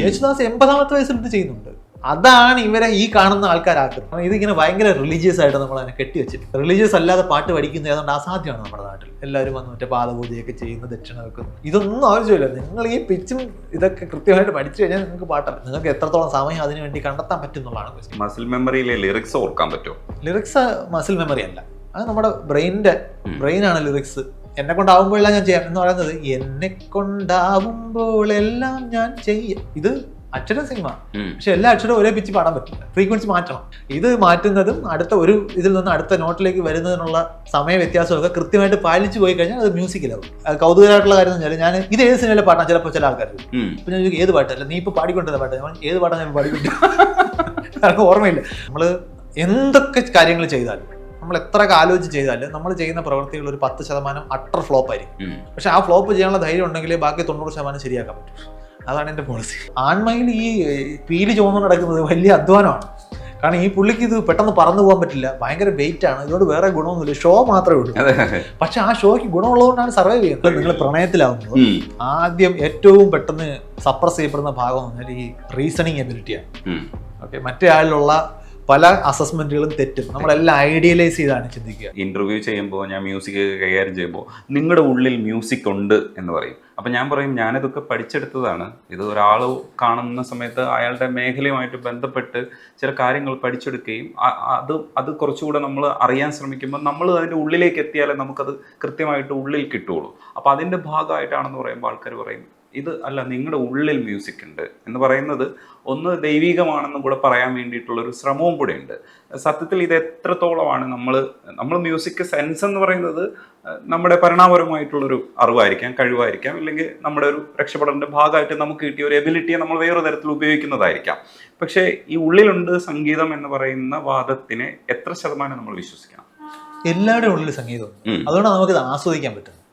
യേശുദാസ് എൺപതാമത്തെ വയസ്സിൽ ഇത് ചെയ്യുന്നുണ്ട്. അതാണ് ഇവരെ ഈ കാണുന്ന ആൾക്കാരാക്കുന്നത് കാരണം ഇതിങ്ങനെ ഭയങ്കര റിലീജിയസ് ആയിട്ട് നമ്മൾ അതിനെ കെട്ടിവെച്ചിട്ട് റിലീജിയസ് അല്ലാതെ പാട്ട് പഠിക്കുന്നത് ഏതാണ്ട് അസാധ്യമാണ് നമ്മുടെ നാട്ടിൽ. എല്ലാവരും വന്ന് മറ്റേ പാദപൂജയൊക്കെ ചെയ്യുന്ന ദക്ഷിണ വെക്കുന്നു. ഇതൊന്നും ആവശ്യമില്ല. നിങ്ങൾ ഈ പിച്ചും ഇതൊക്കെ കൃത്യമായിട്ട് പഠിച്ചു കഴിഞ്ഞാൽ നിങ്ങൾക്ക് പാട്ടാണ് നിങ്ങൾക്ക് എത്രത്തോളം സമയം അതിനു വേണ്ടി കണ്ടെത്താൻ പറ്റും എന്നുള്ളതാണ് ക്വസ്റ്റ്യൻ മസിൽ മെമ്മറിയിലെ ലിറിക്സ് ഓർക്കാൻ പറ്റുമോ? ലിറിക്സ് മസിൽ മെമ്മറി അല്ല. അത് നമ്മുടെ ബ്രെയിനിന്റെ ബ്രെയിനാണ് ലിറിക്സ് എന്നെ കൊണ്ടാവുമ്പോഴെല്ലാം ഞാൻ ചെയ്യാം എന്ന് പറയുന്നത് എന്നെ കൊണ്ടാവുമ്പോഴെല്ലാം ഞാൻ ചെയ്യാം. ഇത് അച്ഛനും സിനിമ. പക്ഷെ എല്ലാ അക്ഷരവും ഒരേ പിച്ച് പാടാൻ പറ്റില്ല. ഫ്രീക്വൻസി മാറ്റണം. ഇത് മാറ്റുന്നതും അടുത്ത ഒരു ഇതിൽ നിന്ന് അടുത്ത നോട്ടിലേക്ക് വരുന്നതിനുള്ള സമയ വ്യത്യാസമൊക്കെ കൃത്യമായിട്ട് പാലിച്ചു പോയി കഴിഞ്ഞാൽ അത് മ്യൂസിക്കിലാവും കൗതുകമായിട്ടുള്ള കാര്യം എന്ന് വെച്ചാൽ ഞാൻ ഇത് ഏത് സിനിമയിലെ പാട്ടാണ് ചിലപ്പോൾ ചില ആൾക്കാർ. ഇപ്പൊ ഞാൻ ഏത് പാട്ടല്ല നീ ഇപ്പൊ പാടിക്കൊണ്ടിരുന്ന പാട്ട്? ഞാൻ ഏത് പാട്ടാണ് ഞാൻ പാടിക്കൊണ്ട് ഓർമ്മയില്ല. നമ്മൾ എന്തൊക്കെ കാര്യങ്ങൾ ചെയ്താലും നമ്മൾ എത്ര ആലോചിച്ച് ചെയ്താലും നമ്മൾ ചെയ്യുന്ന പ്രവൃത്തികൾ ഒരു പത്ത് ശതമാനം അട്ടർ ഫ്ലോപ്പ് ആയിരിക്കും. പക്ഷെ ആ ഫ്ലോപ്പ് ചെയ്യാനുള്ള ധൈര്യം ഉണ്ടെങ്കിൽ ബാക്കി തൊണ്ണൂറ് ശതമാനം ശരിയാക്കാൻ പറ്റും. അതാണ് എന്റെ പോളിസി ആൺമയിൽ ഈ പീലി ചുമന്നു നടക്കുന്നത് വലിയ അധ്വാനമാണ്. കാരണം ഈ പുള്ളിക്ക് ഇത് പെട്ടെന്ന് പറന്നു പോകാൻ പറ്റില്ല. ഭയങ്കര വെയിറ്റ് ആണ്. ഇതിനോട് വേറെ ഗുണമൊന്നുമില്ല. ഷോ മാത്രമേ ഉള്ളൂ. പക്ഷെ ആ ഷോയ്ക്ക് ഗുണമുള്ളതുകൊണ്ടാണ് സർവൈവ് ചെയ്യുന്നത്. നിങ്ങൾ പ്രണയത്തിലാവുമ്പോൾ ആദ്യം ഏറ്റവും പെട്ടെന്ന് സപ്രസ് ചെയ്യപ്പെടുന്ന ഭാഗം എന്ന് പറഞ്ഞാൽ ഈ റീസണിങ് എബിലിറ്റിയാണ്. ഓക്കെ മറ്റേ ആളിലുള്ള പല അസസ്മെന്റുകളും തെറ്റും. നമ്മളെല്ലാം ഐഡിയലൈസ് ചെയ്താണ് ചിന്തിക്കുക. ഇന്റർവ്യൂ ചെയ്യുമ്പോൾ ഞാൻ മ്യൂസിക് കൈകാര്യം ചെയ്യുമ്പോൾ നിങ്ങളുടെ ഉള്ളിൽ മ്യൂസിക് ഉണ്ട് എന്ന് പറയും. അപ്പം ഞാൻ പറയും ഞാനിതൊക്കെ പഠിച്ചെടുത്തതാണ്. ഇത് ഒരാൾ കാണുന്ന സമയത്ത് അയാളുടെ മേഖലയുമായിട്ട് ബന്ധപ്പെട്ട് ചില കാര്യങ്ങൾ പഠിച്ചെടുക്കുകയും അത് അത് കുറച്ചുകൂടെ നമ്മൾ അറിയാൻ ശ്രമിക്കുമ്പോൾ നമ്മൾ അതിന്റെ ഉള്ളിലേക്ക് എത്തിയാലേ നമുക്കത് കൃത്യമായിട്ട് ഉള്ളിൽ കിട്ടുള്ളൂ അപ്പോൾ അതിന്റെ ഭാഗമായിട്ടാണെന്ന് പറയുമ്പോൾ ആൾക്കാർ പറയും ഇത് അല്ല നിങ്ങളുടെ ഉള്ളിൽ മ്യൂസിക് ഉണ്ട് എന്ന് പറയുന്നത് ഒന്ന് ദൈവികമാണെന്നും കൂടെ പറയാൻ വേണ്ടിയിട്ടുള്ളൊരു ശ്രമവും കൂടെ ഉണ്ട് സത്യത്തിൽ ഇത് എത്രത്തോളമാണ് നമ്മൾ നമ്മൾ മ്യൂസിക് സെൻസ് എന്ന് പറയുന്നത് നമ്മുടെ പരിണാമപരമായിട്ടുള്ളൊരു അറിവായിരിക്കാം കഴിവായിരിക്കാം അല്ലെങ്കിൽ നമ്മുടെ ഒരു രക്ഷപ്പെടലിന്റെ ഭാഗമായിട്ട് നമുക്ക് കിട്ടിയ ഒരു എബിലിറ്റിയെ നമ്മൾ വേറെ തരത്തിൽ ഉപയോഗിക്കുന്നതായിരിക്കാം. പക്ഷേ ഈ ഉള്ളിലുണ്ട് സംഗീതം എന്ന് പറയുന്ന വാദത്തിനെ എത്ര ശതമാനം നമ്മൾ വിശ്വസിക്കണം? എല്ലാവരുടെ ഉള്ളിൽ സംഗീതമുണ്ട് അതുകൊണ്ട് അതുകൊണ്ടാണ് നമുക്കിത് ആസ്വദിക്കാൻ പറ്റുന്നത്.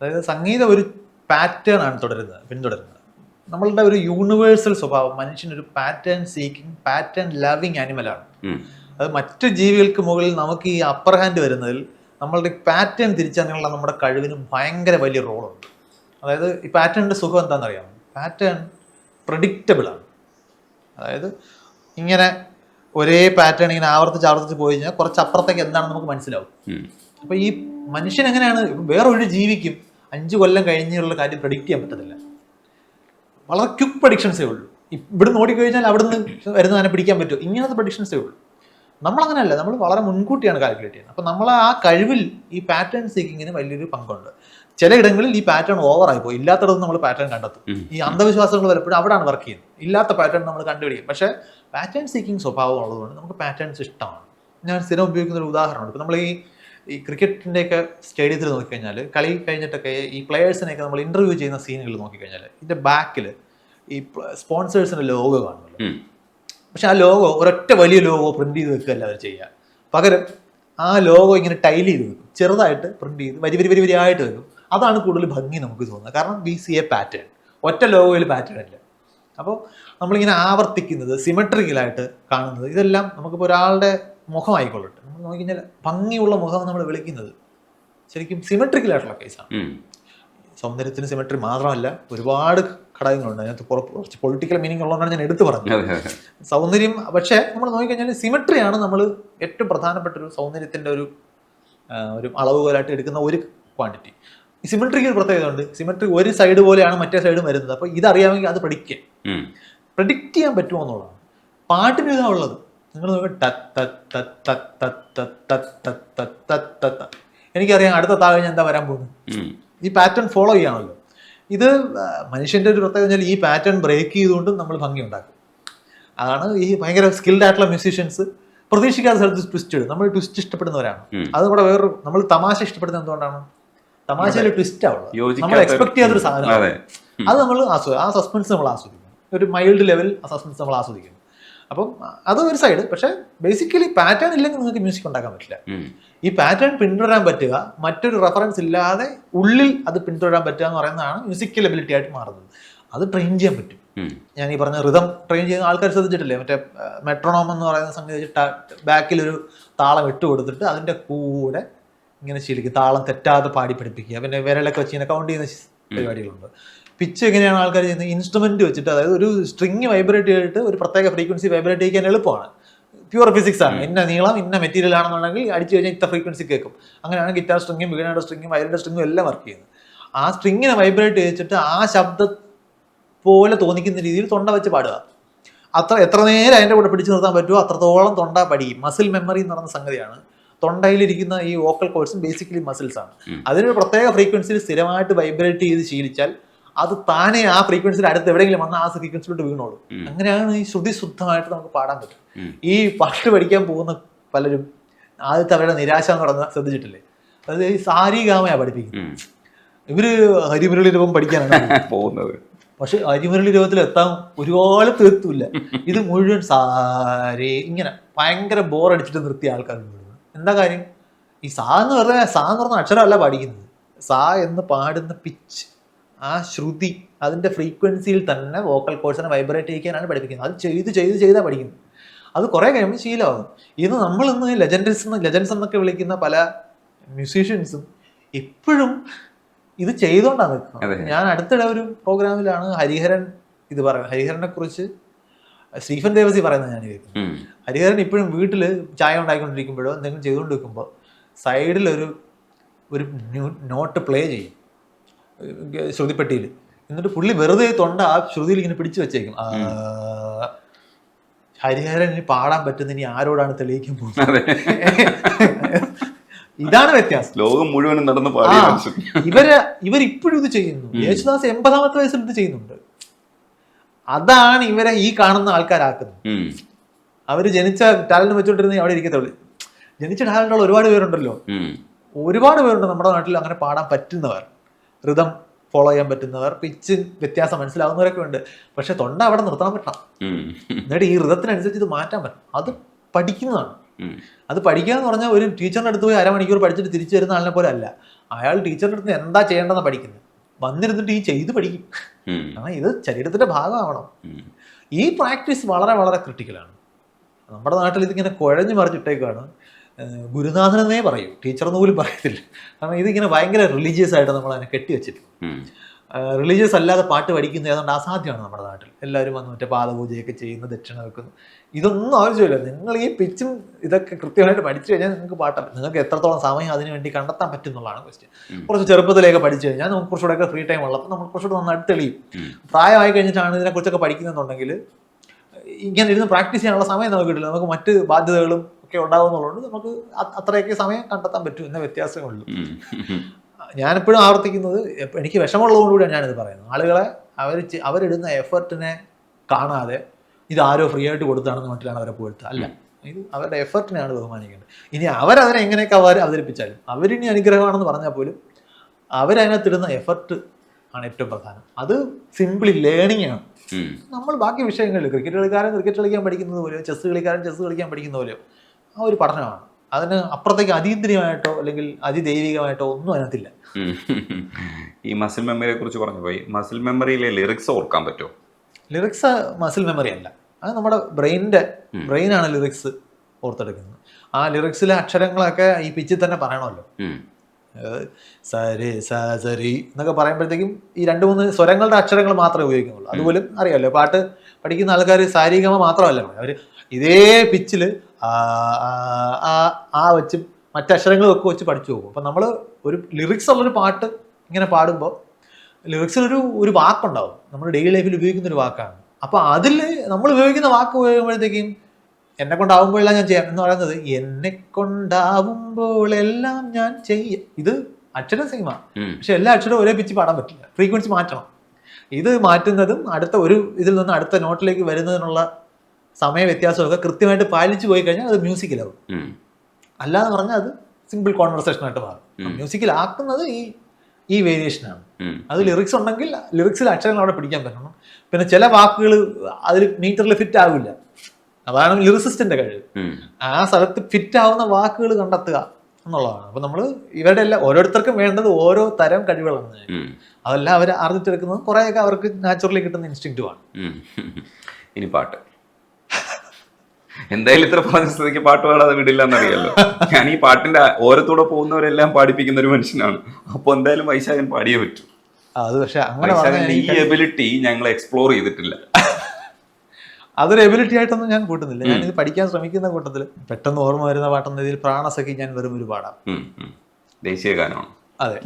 അതായത് സംഗീതം ഒരു പാറ്റേൺ ആണ് തുടരുന്നത് പിന്തുടരുന്നത്. നമ്മളുടെ ഒരു യൂണിവേഴ്സൽ സ്വഭാവം മനുഷ്യനൊരു പാറ്റേൺ സീക്കിംഗ് പാറ്റേൺ ലവിങ് ആനിമലാണ്. അത് മറ്റ് ജീവികൾക്ക് മുകളിൽ നമുക്ക് ഈ അപ്പർ ഹാൻഡ് വരുന്നതിൽ നമ്മളുടെ പാറ്റേൺ തിരിച്ചറിയാനുള്ള നമ്മുടെ കഴിവിന് ഭയങ്കര വലിയ റോളുണ്ട് അതായത് ഈ പാറ്റേണിന്റെ സുഖം എന്താണെന്നറിയാമോ? പാറ്റേൺ പ്രഡിക്റ്റബിളാണ് അതായത് ഇങ്ങനെ ഒരേ പാറ്റേൺ ഇങ്ങനെ ആവർത്തിച്ച് ആവർത്തിച്ച് പോയി കഴിഞ്ഞാൽ കുറച്ച് അപ്പുറത്തേക്ക് എന്താണെന്ന് നമുക്ക് മനസ്സിലാവും. അപ്പോൾ ഈ മനുഷ്യൻ എങ്ങനെയാണ്? വേറൊരു ഒരു ജീവിക്കും അഞ്ച് കൊല്ലം കഴിഞ്ഞുള്ള കാര്യം പ്രഡിക്റ്റ് ചെയ്യാൻ പറ്റത്തില്ല. വളരെ ക്വിക്ക് പ്രഡിക്ഷൻസേ ഉള്ളൂ ഇവിടുന്ന് ഓടിക്കഴിഞ്ഞാൽ അവിടുന്ന് വരുന്നതിനെ പിടിക്കാൻ പറ്റും? ഇങ്ങനത്തെ പ്രഡിക്ഷൻസേ ഉള്ളൂ നമ്മളങ്ങനെയല്ല നമ്മൾ വളരെ മുൻകൂട്ടിയാണ് കാൽക്കുലേറ്റ് ചെയ്യുന്നത്. അപ്പോൾ നമ്മൾ ആ കഴിവിൽ ഈ പാറ്റേൺ സീക്കിങ്ങിന് വലിയൊരു പങ്കുണ്ട്. ചിലയിടങ്ങളിൽ ഈ പാറ്റേൺ ഓവറായി പോയി. ഇല്ലാത്തടത്ത് നമ്മൾ പാറ്റേൺ കണ്ടെത്തും. ഈ അന്ധവിശ്വാസങ്ങൾ പലപ്പോഴും അവിടെയാണ് വർക്ക് ചെയ്യുന്നത്. ഇല്ലാത്ത പാറ്റേൺ നമ്മൾ കണ്ടുപിടിക്കും. പക്ഷേ പാറ്റേൺ സീക്കിംഗ് സ്വഭാവം ഉള്ളതുകൊണ്ട് നമുക്ക് പാറ്റേൺസ് ഇഷ്ടമാണ്. ഞാൻ സ്ഥിരം ഉപയോഗിക്കുന്ന ഒരു ഉദാഹരണമാണ്. ഇപ്പോൾ നമ്മൾ ഈ ഈ ക്രിക്കറ്റിന്റെയൊക്കെ സ്റ്റേഡിയത്തിൽ നോക്കിക്കഴിഞ്ഞാൽ കളി കഴിഞ്ഞിട്ടൊക്കെ ഈ പ്ലെയേഴ്സിനെയൊക്കെ നമ്മൾ ഇന്റർവ്യൂ ചെയ്യുന്ന സീനുകൾ നോക്കിക്കഴിഞ്ഞാൽ ഇതിന്റെ ബാക്കിൽ ഈ സ്പോൺസേഴ്സിന്റെ ലോഗോ കാണുമല്ലോ. പക്ഷേ ആ ലോഗോ ഒരൊറ്റ വലിയ ലോഗോ പ്രിന്റ് ചെയ്ത് വെക്കുകയല്ല അവർ ചെയ്യുക. പകരം ആ ലോഗോ ഇങ്ങനെ ടൈൽ ചെയ്ത് വെക്കും. ചെറുതായിട്ട് പ്രിന്റ് ചെയ്ത് വരി വരി വരി വരിയായിട്ട് വെക്കും. അതാണ് കൂടുതൽ ഭംഗി നമുക്ക് തോന്നുന്നത്. കാരണം ബി സി എ പാറ്റേൺ ഒറ്റ ലോഗോയിൽ പാറ്റേൺ ഇല്ല. അപ്പോൾ നമ്മളിങ്ങനെ ആവർത്തിക്കുന്നത് സിമെട്രിക്കലായിട്ട് കാണുന്നത് ഇതെല്ലാം നമുക്കിപ്പോൾ ഒരാളുടെ മുഖമായിക്കൊള്ളട്ടെ. നോക്കിക്കഴിഞ്ഞാൽ ഭംഗിയുള്ള മുഖം നമ്മൾ വിളിക്കുന്നത്. ശരിക്കും സിമെട്രിക്കലായിട്ടുള്ള കേസാണ് സൗന്ദര്യത്തിന് സിമെട്രി മാത്രമല്ല ഒരുപാട് ഘടകങ്ങളുണ്ട്. അതിനകത്ത് കുറച്ച് പൊളിറ്റിക്കൽ മീനിങ് ഉള്ളതാണ് ഞാൻ എടുത്തു പറഞ്ഞത്. സൗന്ദര്യം പക്ഷേ നമ്മൾ നോക്കിക്കഴിഞ്ഞാൽ സിമെട്രിയാണ് നമ്മൾ ഏറ്റവും പ്രധാനപ്പെട്ട ഒരു സൗന്ദര്യത്തിന്റെ ഒരു ഒരു അളവുകോലായിട്ട് എടുക്കുന്ന ഒരു ക്വാണ്ടിറ്റി ഈ സിമെട്രിക്ക് ഒരു പ്രത്യേകത ഉണ്ട്. സിമെട്രി ഒരു സൈഡ് പോലെയാണ് മറ്റേ സൈഡും വരുന്നത്. അപ്പോൾ ഇതറിയാമെങ്കിൽ അത് പ്രഡിക്റ്റ് ചെയ്യാം. പ്രഡിക്റ്റ് ചെയ്യാൻ പറ്റുമോ എന്നുള്ളതാണ്. പാട്ടിന് ഇതാ ഉള്ളത്. നിങ്ങൾ നോക്കുക എനിക്കറിയാം അടുത്ത താഴെ ഞാൻ എന്താ വരാൻ പോകുന്നു ഈ പാറ്റേൺ ഫോളോ ചെയ്യാണല്ലോ ഇത് മനുഷ്യന്റെ ഒരു പ്രത്യേകത വെച്ചാൽ ഈ പാറ്റേൺ ബ്രേക്ക് ചെയ്തുകൊണ്ട് നമ്മൾ ഭംഗി ഉണ്ടാക്കും അതാണ് ഈ ഭയങ്കര സ്കിൽഡ് ആയിട്ടുള്ള മ്യൂസീഷ്യൻസ് പ്രതീക്ഷിക്കാത്ത സ്ഥലത്ത് ട്വിസ്റ്റ് ഇടും നമ്മൾ ട്വിസ്റ്റ് ഇഷ്ടപ്പെടുന്നവരാണ് അത് കൂടെ വേറൊരു നമ്മൾ തമാശ ഇഷ്ടപ്പെടുന്നത് എന്തുകൊണ്ടാണ് തമാശയിൽ ട്വിസ്റ്റ് ആവുള്ളൂ നമ്മൾ എക്സ്പെക്ട് ചെയ്യാത്തൊരു സാധനം അത് നമ്മൾ ആസ്വദിക്കും ആ സസ്പെൻസ് നമ്മൾ ആസ്വദിക്കും ഒരു മൈൽഡ് ലെവൽ ആ സസ്പെൻസ് നമ്മൾ ആസ്വദിക്കും അപ്പം അത് ഒരു സൈഡ് പക്ഷെ ബേസിക്കലി പാറ്റേൺ ഇല്ലെങ്കിൽ നിങ്ങൾക്ക് മ്യൂസിക് ഉണ്ടാക്കാൻ പറ്റില്ല. ഈ പാറ്റേൺ പിന്തുടരാൻ പറ്റുക മറ്റൊരു റെഫറൻസ് ഇല്ലാതെ ഉള്ളിൽ അത് പിന്തുടരാൻ പറ്റുക എന്ന് പറയുന്നതാണ് മ്യൂസിക്കൽ എബിലിറ്റി ആയിട്ട് മാറുന്നത്. അത് ട്രെയിൻ ചെയ്യാൻ പറ്റും. ഞാൻ ഈ പറഞ്ഞ റിതം ട്രെയിൻ ചെയ്യുന്ന ആൾക്കാർ ശ്രദ്ധിച്ചിട്ടില്ലേ? മറ്റേ മെട്രോണോം എന്ന് പറയുന്ന സംഗതി ബാക്കിൽ ഒരു താളം ഇട്ട് കൊടുത്തിട്ട് അതിന്റെ കൂടെ ഇങ്ങനെ ശീലിക്കും. താളം തെറ്റാതെ പാടി പഠിപ്പിക്കുക. പിന്നെ വിരലൊക്കെ വെച്ച് ഇങ്ങനെ കൗണ്ട് ചെയ്യുന്ന പരിപാടികളുണ്ട്. പിച്ച് എങ്ങനെയാണ് ആൾക്കാർ ചെയ്യുന്നത്? ഇൻസ്ട്രുമെന്റ് വെച്ചിട്ട് അതായത് ഒരു സ്ട്രിങ് വൈബ്രേറ്റ് ചെയ്തിട്ട് ഒരു പ്രത്യേക ഫ്രീക്വൻസി വൈബ്രേറ്റ് ചെയ്യാൻ എളുപ്പമാണ്. പ്യുവർ ഫിസിക്സ് ആണ്. ഇന്ന നീളം ഇന്ന മെറ്റീരിയൽ ആണെന്നുണ്ടെങ്കിൽ അടിച്ചു കഴിഞ്ഞാൽ ഇത്ര ഫ്രീക്വൻസി കേൾക്കും. അങ്ങനെയാണ് ഗിറ്റാർ സ്ട്രിങ്ങും വീണയുടെ സ്ട്രിങ്ങും വയലിന്റെ സ്ട്രിങ്ങും എല്ലാം വർക്ക് ചെയ്യുന്നത്. ആ സ്ട്രിങ്ങിനെ വൈബ്രേറ്റ് ചെയ്തിട്ട് ആ ശബ്ദ പോലെ തോന്നിക്കുന്ന രീതിയിൽ തൊണ്ട വെച്ച് പാടുക. അത്ര എത്ര നേരം അതിന്റെ കൂടെ പിടിച്ചു നിർത്താൻ പറ്റുമോ അത്രത്തോളം തൊണ്ട പഠിക്കും. മസിൽ മെമ്മറി എന്ന് പറയുന്ന സംഗതിയാണ്. തൊണ്ടയിലിരിക്കുന്ന ഈ വോക്കൽ കോഴ്സും ബേസിക്കലി മസിൽസ് ആണ്. അതിനൊരു പ്രത്യേക ഫ്രീക്വൻസിയിൽ സ്ഥിരമായിട്ട് വൈബ്രേറ്റ് ചെയ്ത് ശീലിച്ചാൽ അത് താനെ ആ ഫ്രീക്വൻസിയുടെ അടുത്ത് എവിടെയെങ്കിലും വന്നാൽ ആ ഫ്രീക്വൻസിലോട്ട് വീണോളൂ. അങ്ങനെയാണ് ഈ ശ്രുതി ശുദ്ധമായിട്ട് നമുക്ക് പാടാൻ പറ്റും. ഈ പാട്ട് പഠിക്കാൻ പോകുന്ന പലരും ആദ്യത്തെ അവരുടെ നിരാശ എന്ന് പറഞ്ഞാൽ ശ്രദ്ധിച്ചിട്ടില്ലേ? അതായത് ഈ സാരി ഗാമയാ പഠിപ്പിക്കുന്നത്. ഇവർ ഹരിമുരളി രൂപം പഠിക്കാനാണ് പോകുന്നത്. പക്ഷെ അരിമുരളി രൂപത്തിൽ എത്താൻ ഒരുപാട് തീർത്തില്ല ഇത് മുഴുവൻ സാരേ ഇങ്ങനെ ഭയങ്കര ബോർ അടിച്ചിട്ട് നിർത്തിയ ആൾക്കാർ. എന്താ കാര്യം? ഈ സാ എന്ന് പറഞ്ഞാൽ സാ എന്ന് പറഞ്ഞ അക്ഷരമല്ല പഠിക്കുന്നത്. സാ എന്ന് പാടുന്ന പിച്ച് ആ ശ്രുതി അതിന്റെ ഫ്രീക്വൻസിയിൽ തന്നെ വോക്കൽ കോഴ്സിനെ വൈബ്രേറ്റ് ചെയ്യിക്കാനാണ് പഠിപ്പിക്കുന്നത്. അത് ചെയ്ത് ചെയ്ത് ചെയ്താൽ പഠിക്കുന്നത് അത് കുറേ കഴിയുമ്പോൾ ശീലമാകും. ഇന്ന് നമ്മൾ ഇന്ന് ലെജൻഡ്സ് ലെജൻസ് എന്നൊക്കെ വിളിക്കുന്ന പല മ്യൂസീഷ്യൻസും എപ്പോഴും ഇത് ചെയ്തുകൊണ്ടാണ്. നിൽക്കുന്നത്. ഞാൻ അടുത്തിടെ ഒരു പ്രോഗ്രാമിലാണ് ഹരിഹരൻ ഇത് പറയുന്നത് ഹരിഹരനെ കുറിച്ച് സ്റ്റീഫൻ ദേവസി പറയുന്നത് ഞാൻ കേൾക്കുന്നത് ഹരിഹരൻ ഇപ്പോഴും വീട്ടിൽ ചായ ഉണ്ടാക്കിക്കൊണ്ടിരിക്കുമ്പോഴോ എന്തെങ്കിലും ചെയ്തുകൊണ്ട് നിൽക്കുമ്പോൾ സൈഡിൽ ഒരു നോട്ട് പ്ലേ ചെയ്യും. ശ്രുതിപ്പെട്ടിയിൽ. എന്നിട്ട് പുള്ളി വെറുതെ തൊണ്ട ആ ശ്രുതിയിൽ ഇങ്ങനെ പിടിച്ചു വെച്ചേക്കും. ഹരിഹരൻ ഇനി പാടാൻ പറ്റുന്ന ഇനി ആരോടാണ് തെളിയിക്കാൻ പോകുന്നത്? ഇതാണ് വ്യത്യാസം. ലോകം മുഴുവനും നടന്ന്. ഇവർ ഇവരിപ്പോഴും ഇത് ചെയ്യുന്നു യേശുദാസ് എൺപതാമത്തെ വയസ്സിൽ ഇത് ചെയ്യുന്നുണ്ട്. അതാണ് ഇവരെ ഈ കാണുന്ന ആൾക്കാരാക്കുന്നത്. അവർ ജനിച്ച ടാലന്റ് വെച്ചോണ്ടിരുന്ന അവിടെ ഇരിക്കത്തുള്ളൂ. ജനിച്ച ടാലന്റുള്ള ഒരുപാട് പേരുണ്ടല്ലോ. ഒരുപാട് പേരുണ്ട് നമ്മുടെ നാട്ടിൽ അങ്ങനെ പാടാൻ പറ്റുന്നവർ. ഋതം ഫോളോ ചെയ്യാൻ പറ്റുന്നവർ പിച്ച് വ്യത്യാസം മനസ്സിലാവുന്നവരൊക്കെ ഉണ്ട്. പക്ഷെ തൊണ്ട അവിടെ നിർത്താൻ പറ്റണം. എന്നിട്ട് ഈ ഋതത്തിനനുസരിച്ച് ഇത് മാറ്റാൻ പറ്റും. അത് പഠിക്കുന്നതാണ്. അത് പഠിക്കുക എന്ന് പറഞ്ഞാൽ ഒരു ടീച്ചറിന്റെ അടുത്ത് പോയി അരമണിക്കൂർ പഠിച്ചിട്ട് തിരിച്ചു വരുന്ന ആളിനെ പോലെ അല്ല. അയാൾ ടീച്ചറിന്റെ അടുത്ത് എന്താ ചെയ്യേണ്ടതെന്ന് പഠിക്കുന്നത് വന്നിരുന്നിട്ട് ഈ ചെയ്ത് പഠിക്കും. കാരണം ഇത് ശരീരത്തിന്റെ ഭാഗമാവണം. ഈ പ്രാക്ടീസ് വളരെ വളരെ ക്രിട്ടിക്കലാണ് നമ്മുടെ നാട്ടിൽ ഇതിങ്ങനെ കുഴഞ്ഞു മറിച്ചിട്ടേക്കാണ് ഗുരുനാഥനെന്നേ പറയൂ. ടീച്ചർ എന്ന് പോലും പറയത്തില്ല. കാരണം ഇതിങ്ങനെ ഭയങ്കര റിലീജിയസ് ആയിട്ട് നമ്മൾ അതിനെ കെട്ടിവെച്ചിട്ടുണ്ട്. റിലീജിയസ് അല്ലാതെ പാട്ട് പഠിക്കുന്നത് ഏതാണ്ട് അസാധ്യമാണ് നമ്മുടെ നാട്ടിൽ. എല്ലാവരും വന്ന് മറ്റേ പാദപൂജയൊക്കെ ചെയ്യുന്ന ദക്ഷിണ വെക്കുന്നു. ഇതൊന്നും ആവശ്യമില്ല. നിങ്ങൾ ഈ പിച്ചും ഇതൊക്കെ കൃത്യമായിട്ട് പഠിച്ചു കഴിഞ്ഞാൽ നിങ്ങൾക്ക് പാട്ടാണ് നിങ്ങൾക്ക് എത്രത്തോളം സമയം അതിനു വേണ്ടി കണ്ടെത്താൻ പറ്റും എന്നുള്ളതാണ് ക്വസ്റ്റ്യൻ. കുറച്ച് ചെറുപ്പത്തിലേക്ക് പഠിച്ചു കഴിഞ്ഞാൽ നമുക്ക് കുറച്ചുകൂടെയൊക്കെ ഫ്രീ ടൈം ഉള്ളപ്പോൾ നമ്മൾ കുറച്ചുകൂടെ നന്നായിട്ട് തെളിയും. പ്രായമായി കഴിഞ്ഞിട്ടാണ് ഇതിനെക്കുറിച്ചൊക്കെ പഠിക്കുന്നുണ്ടെങ്കിൽ ഇങ്ങനെ ഇരുന്ന് പ്രാക്ടീസ് ചെയ്യാനുള്ള സമയം നമുക്ക് കിട്ടില്ല. നമുക്ക് മറ്റ് ബാധ്യതകളും ഒക്കെ ഉണ്ടാകുന്നുള്ളതുകൊണ്ട് നമുക്ക് അത്രയൊക്കെ സമയം കണ്ടെത്താൻ പറ്റും എന്ന വ്യത്യാസമേ ഉള്ളൂ. ഞാനെപ്പോഴും ആവർത്തിക്കുന്നത് എനിക്ക് വിഷമമുള്ളതുകൊണ്ടുകൂടിയാണ് ഞാനിത് പറയുന്നത്. ആളുകളെ അവർ അവരിടുന്ന എഫർട്ടിനെ കാണാതെ ഇത് ആരോ ഫ്രീ ആയിട്ട് കൊടുത്താണെന്ന് മറ്റിലാണ് അവരെ പുകഴ്ത്തുക. അല്ല ഇത് അവരുടെ എഫർട്ടിനെയാണ് ബഹുമാനിക്കേണ്ടത്. ഇനി അവരതിനെ എങ്ങനെയൊക്കെ അവർ അവതരിപ്പിച്ചാലും അവരിനി അനുഗ്രഹമാണെന്ന് പറഞ്ഞാൽ പോലും അവരതിനകത്തിടുന്ന എഫർട്ട് ആണ് ഏറ്റവും പ്രധാനം. അത് സിംപിളി ലേണിംഗ് ആണ്. നമ്മൾ ബാക്കി വിഷയങ്ങളിൽ ക്രിക്കറ്റ് കളിക്കാരൻ ക്രിക്കറ്റ് കളിക്കാൻ പഠിക്കുന്നത് പോലെയോ ചെസ് കളിക്കാരൻ ചെസ് കളിക്കാൻ പഠിക്കുന്ന പോലെയോ ആ ഒരു പഠനമാണ്. അതിന് അപ്പുറത്തേക്ക് അതീന്ദ്രിയമായിട്ടോ അല്ലെങ്കിൽ അതിദൈവികമായിട്ടോ ഒന്നും അതിനകത്തില്ല. ഈ മസിൽ മെമ്മറിയെ കുറിച്ച് പറഞ്ഞു പോയി. മസിൽ മെമ്മറിയിലെ ലിറിക്സ് ഓർക്കാൻ പറ്റുമോ? ലിറിക്സ് മസിൽ മെമ്മറി അല്ല. അത് നമ്മുടെ ബ്രെയിനിന്റെ ബ്രെയിനാണ് ലിറിക്സ് ഓർത്തെടുക്കുന്നത്. ആ ലിറിക്സിലെ അക്ഷരങ്ങളൊക്കെ ഈ പിച്ചിൽ തന്നെ പറയണമല്ലോ. സരി സരി എന്നൊക്കെ പറയുമ്പോഴത്തേക്കും ഈ രണ്ട് മൂന്ന് സ്വരങ്ങളുടെ അക്ഷരങ്ങൾ മാത്രമേ ഉപയോഗിക്കുന്നുള്ളൂ. അതുപോലും അറിയാമല്ലോ. പാട്ട് പഠിക്കുന്ന ആൾക്കാർ സാരീഗമ മാത്രമല്ല. അവർ ഇതേ പിച്ചിൽ ആ വെച്ച് മറ്റക്ഷരങ്ങളൊക്കെ വെച്ച് പഠിച്ചു പോകും. അപ്പം നമ്മൾ ഒരു ലിറിക്സ് ഉള്ളൊരു പാട്ട് ഇങ്ങനെ പാടുമ്പോൾ ലിറിക്സിലൊരു ഒരു വാക്കുണ്ടാവും. നമ്മൾ ഡെയിലി ലൈഫിൽ ഉപയോഗിക്കുന്ന ഒരു വാക്കാണ്. അപ്പോൾ അതിൽ നമ്മൾ ഉപയോഗിക്കുന്ന വാക്ക് ഉപയോഗിക്കുമ്പോഴത്തേക്കും എന്നെ കൊണ്ടാവുമ്പോഴെല്ലാം ഞാൻ ചെയ്യാം എന്ന് പറയുന്നത് എന്നെ കൊണ്ടാവുമ്പോഴെല്ലാം ഞാൻ ചെയ്യ. ഇത് അക്ഷരം സിനിമ. പക്ഷെ എല്ലാ അക്ഷരവും ഒരേ പിച്ച് പാടാൻ പറ്റില്ല. ഫ്രീക്വൻസി മാറ്റണം. ഇത് മാറ്റുന്നതും അടുത്ത ഒരു ഇതിൽ നിന്ന് അടുത്ത നോട്ടിലേക്ക് വരുന്നതിനുള്ള സമയ വ്യത്യാസമൊക്കെ കൃത്യമായിട്ട് പാലിച്ചു പോയി കഴിഞ്ഞാൽ അത് മ്യൂസിക്കിലാവും അല്ലാന്ന് പറഞ്ഞാൽ അത് സിമ്പിൾ കോൺവെർസേഷൻ ആയിട്ട് മാറും. മ്യൂസിക്കിലാക്കുന്നത് ഈ ഈ വേരിയേഷനാണ്. അത് ലിറിക്സ് ഉണ്ടെങ്കിൽ ലിറിക്സിൽ അക്ഷരങ്ങൾ അവിടെ പിടിക്കാൻ പറ്റണം. പിന്നെ ചില വാക്കുകൾ അതിൽ മീറ്ററിൽ ഫിറ്റ് ആവില്ല. അതാണ് ലിറിസിസ്റ്റിന്റെ കഴിവ്. ആ സ്ഥലത്ത് ഫിറ്റ് ആവുന്ന വാക്കുകൾ കണ്ടെത്തുക എന്നുള്ളതാണ്. അപ്പൊ നമ്മൾ ഇവരുടെ എല്ലാം ഓരോരുത്തർക്കും വേണ്ടത് ഓരോ തരം കഴിവുകളാണ്. അതെല്ലാം അവർ അറിഞ്ഞിട്ടെടുക്കുന്നത് കുറേയൊക്കെ അവർക്ക് നാച്ചുറലി കിട്ടുന്ന ഇൻസ്റ്റിങ്റ്റുമാണ് ഇനി പാട്ട്. എന്തായാലും ഇത്ര പറഞ്ഞ സ്ഥിതിക്ക് പാട്ട് പാടാതെ വിടില്ല എന്നറിയാലോ ഞാൻ ഈ പാട്ടിന്റെ ഓരത്തൂടെ പോകുന്നവരെല്ലാം പാടിപ്പിക്കുന്ന ഒരു മനുഷ്യനാണ്. അപ്പൊ എന്തായാലും വൈശാഖൻ പാടിയേ പറ്റൂ. അത് പക്ഷെ അങ്ങനെ ഈ എബിലിറ്റി ഞങ്ങൾ എക്സ്പ്ലോർ ചെയ്തിട്ടില്ല. അതൊരു എബിലിറ്റി ആയിട്ടൊന്നും ഞാൻ കൂട്ടുന്നില്ല. ഞാൻ ഇത് പഠിക്കാൻ ശ്രമിക്കുന്ന കൂട്ടത്തിൽ പെട്ടെന്ന് ഓർമ്മ വരുന്ന പാട്ടെന്ന രീതിയിൽ പ്രാണസഖി ഞാൻ വെറും ഒരു പാടാം. ദേശീയ ഗാനമാണ്? അതെ.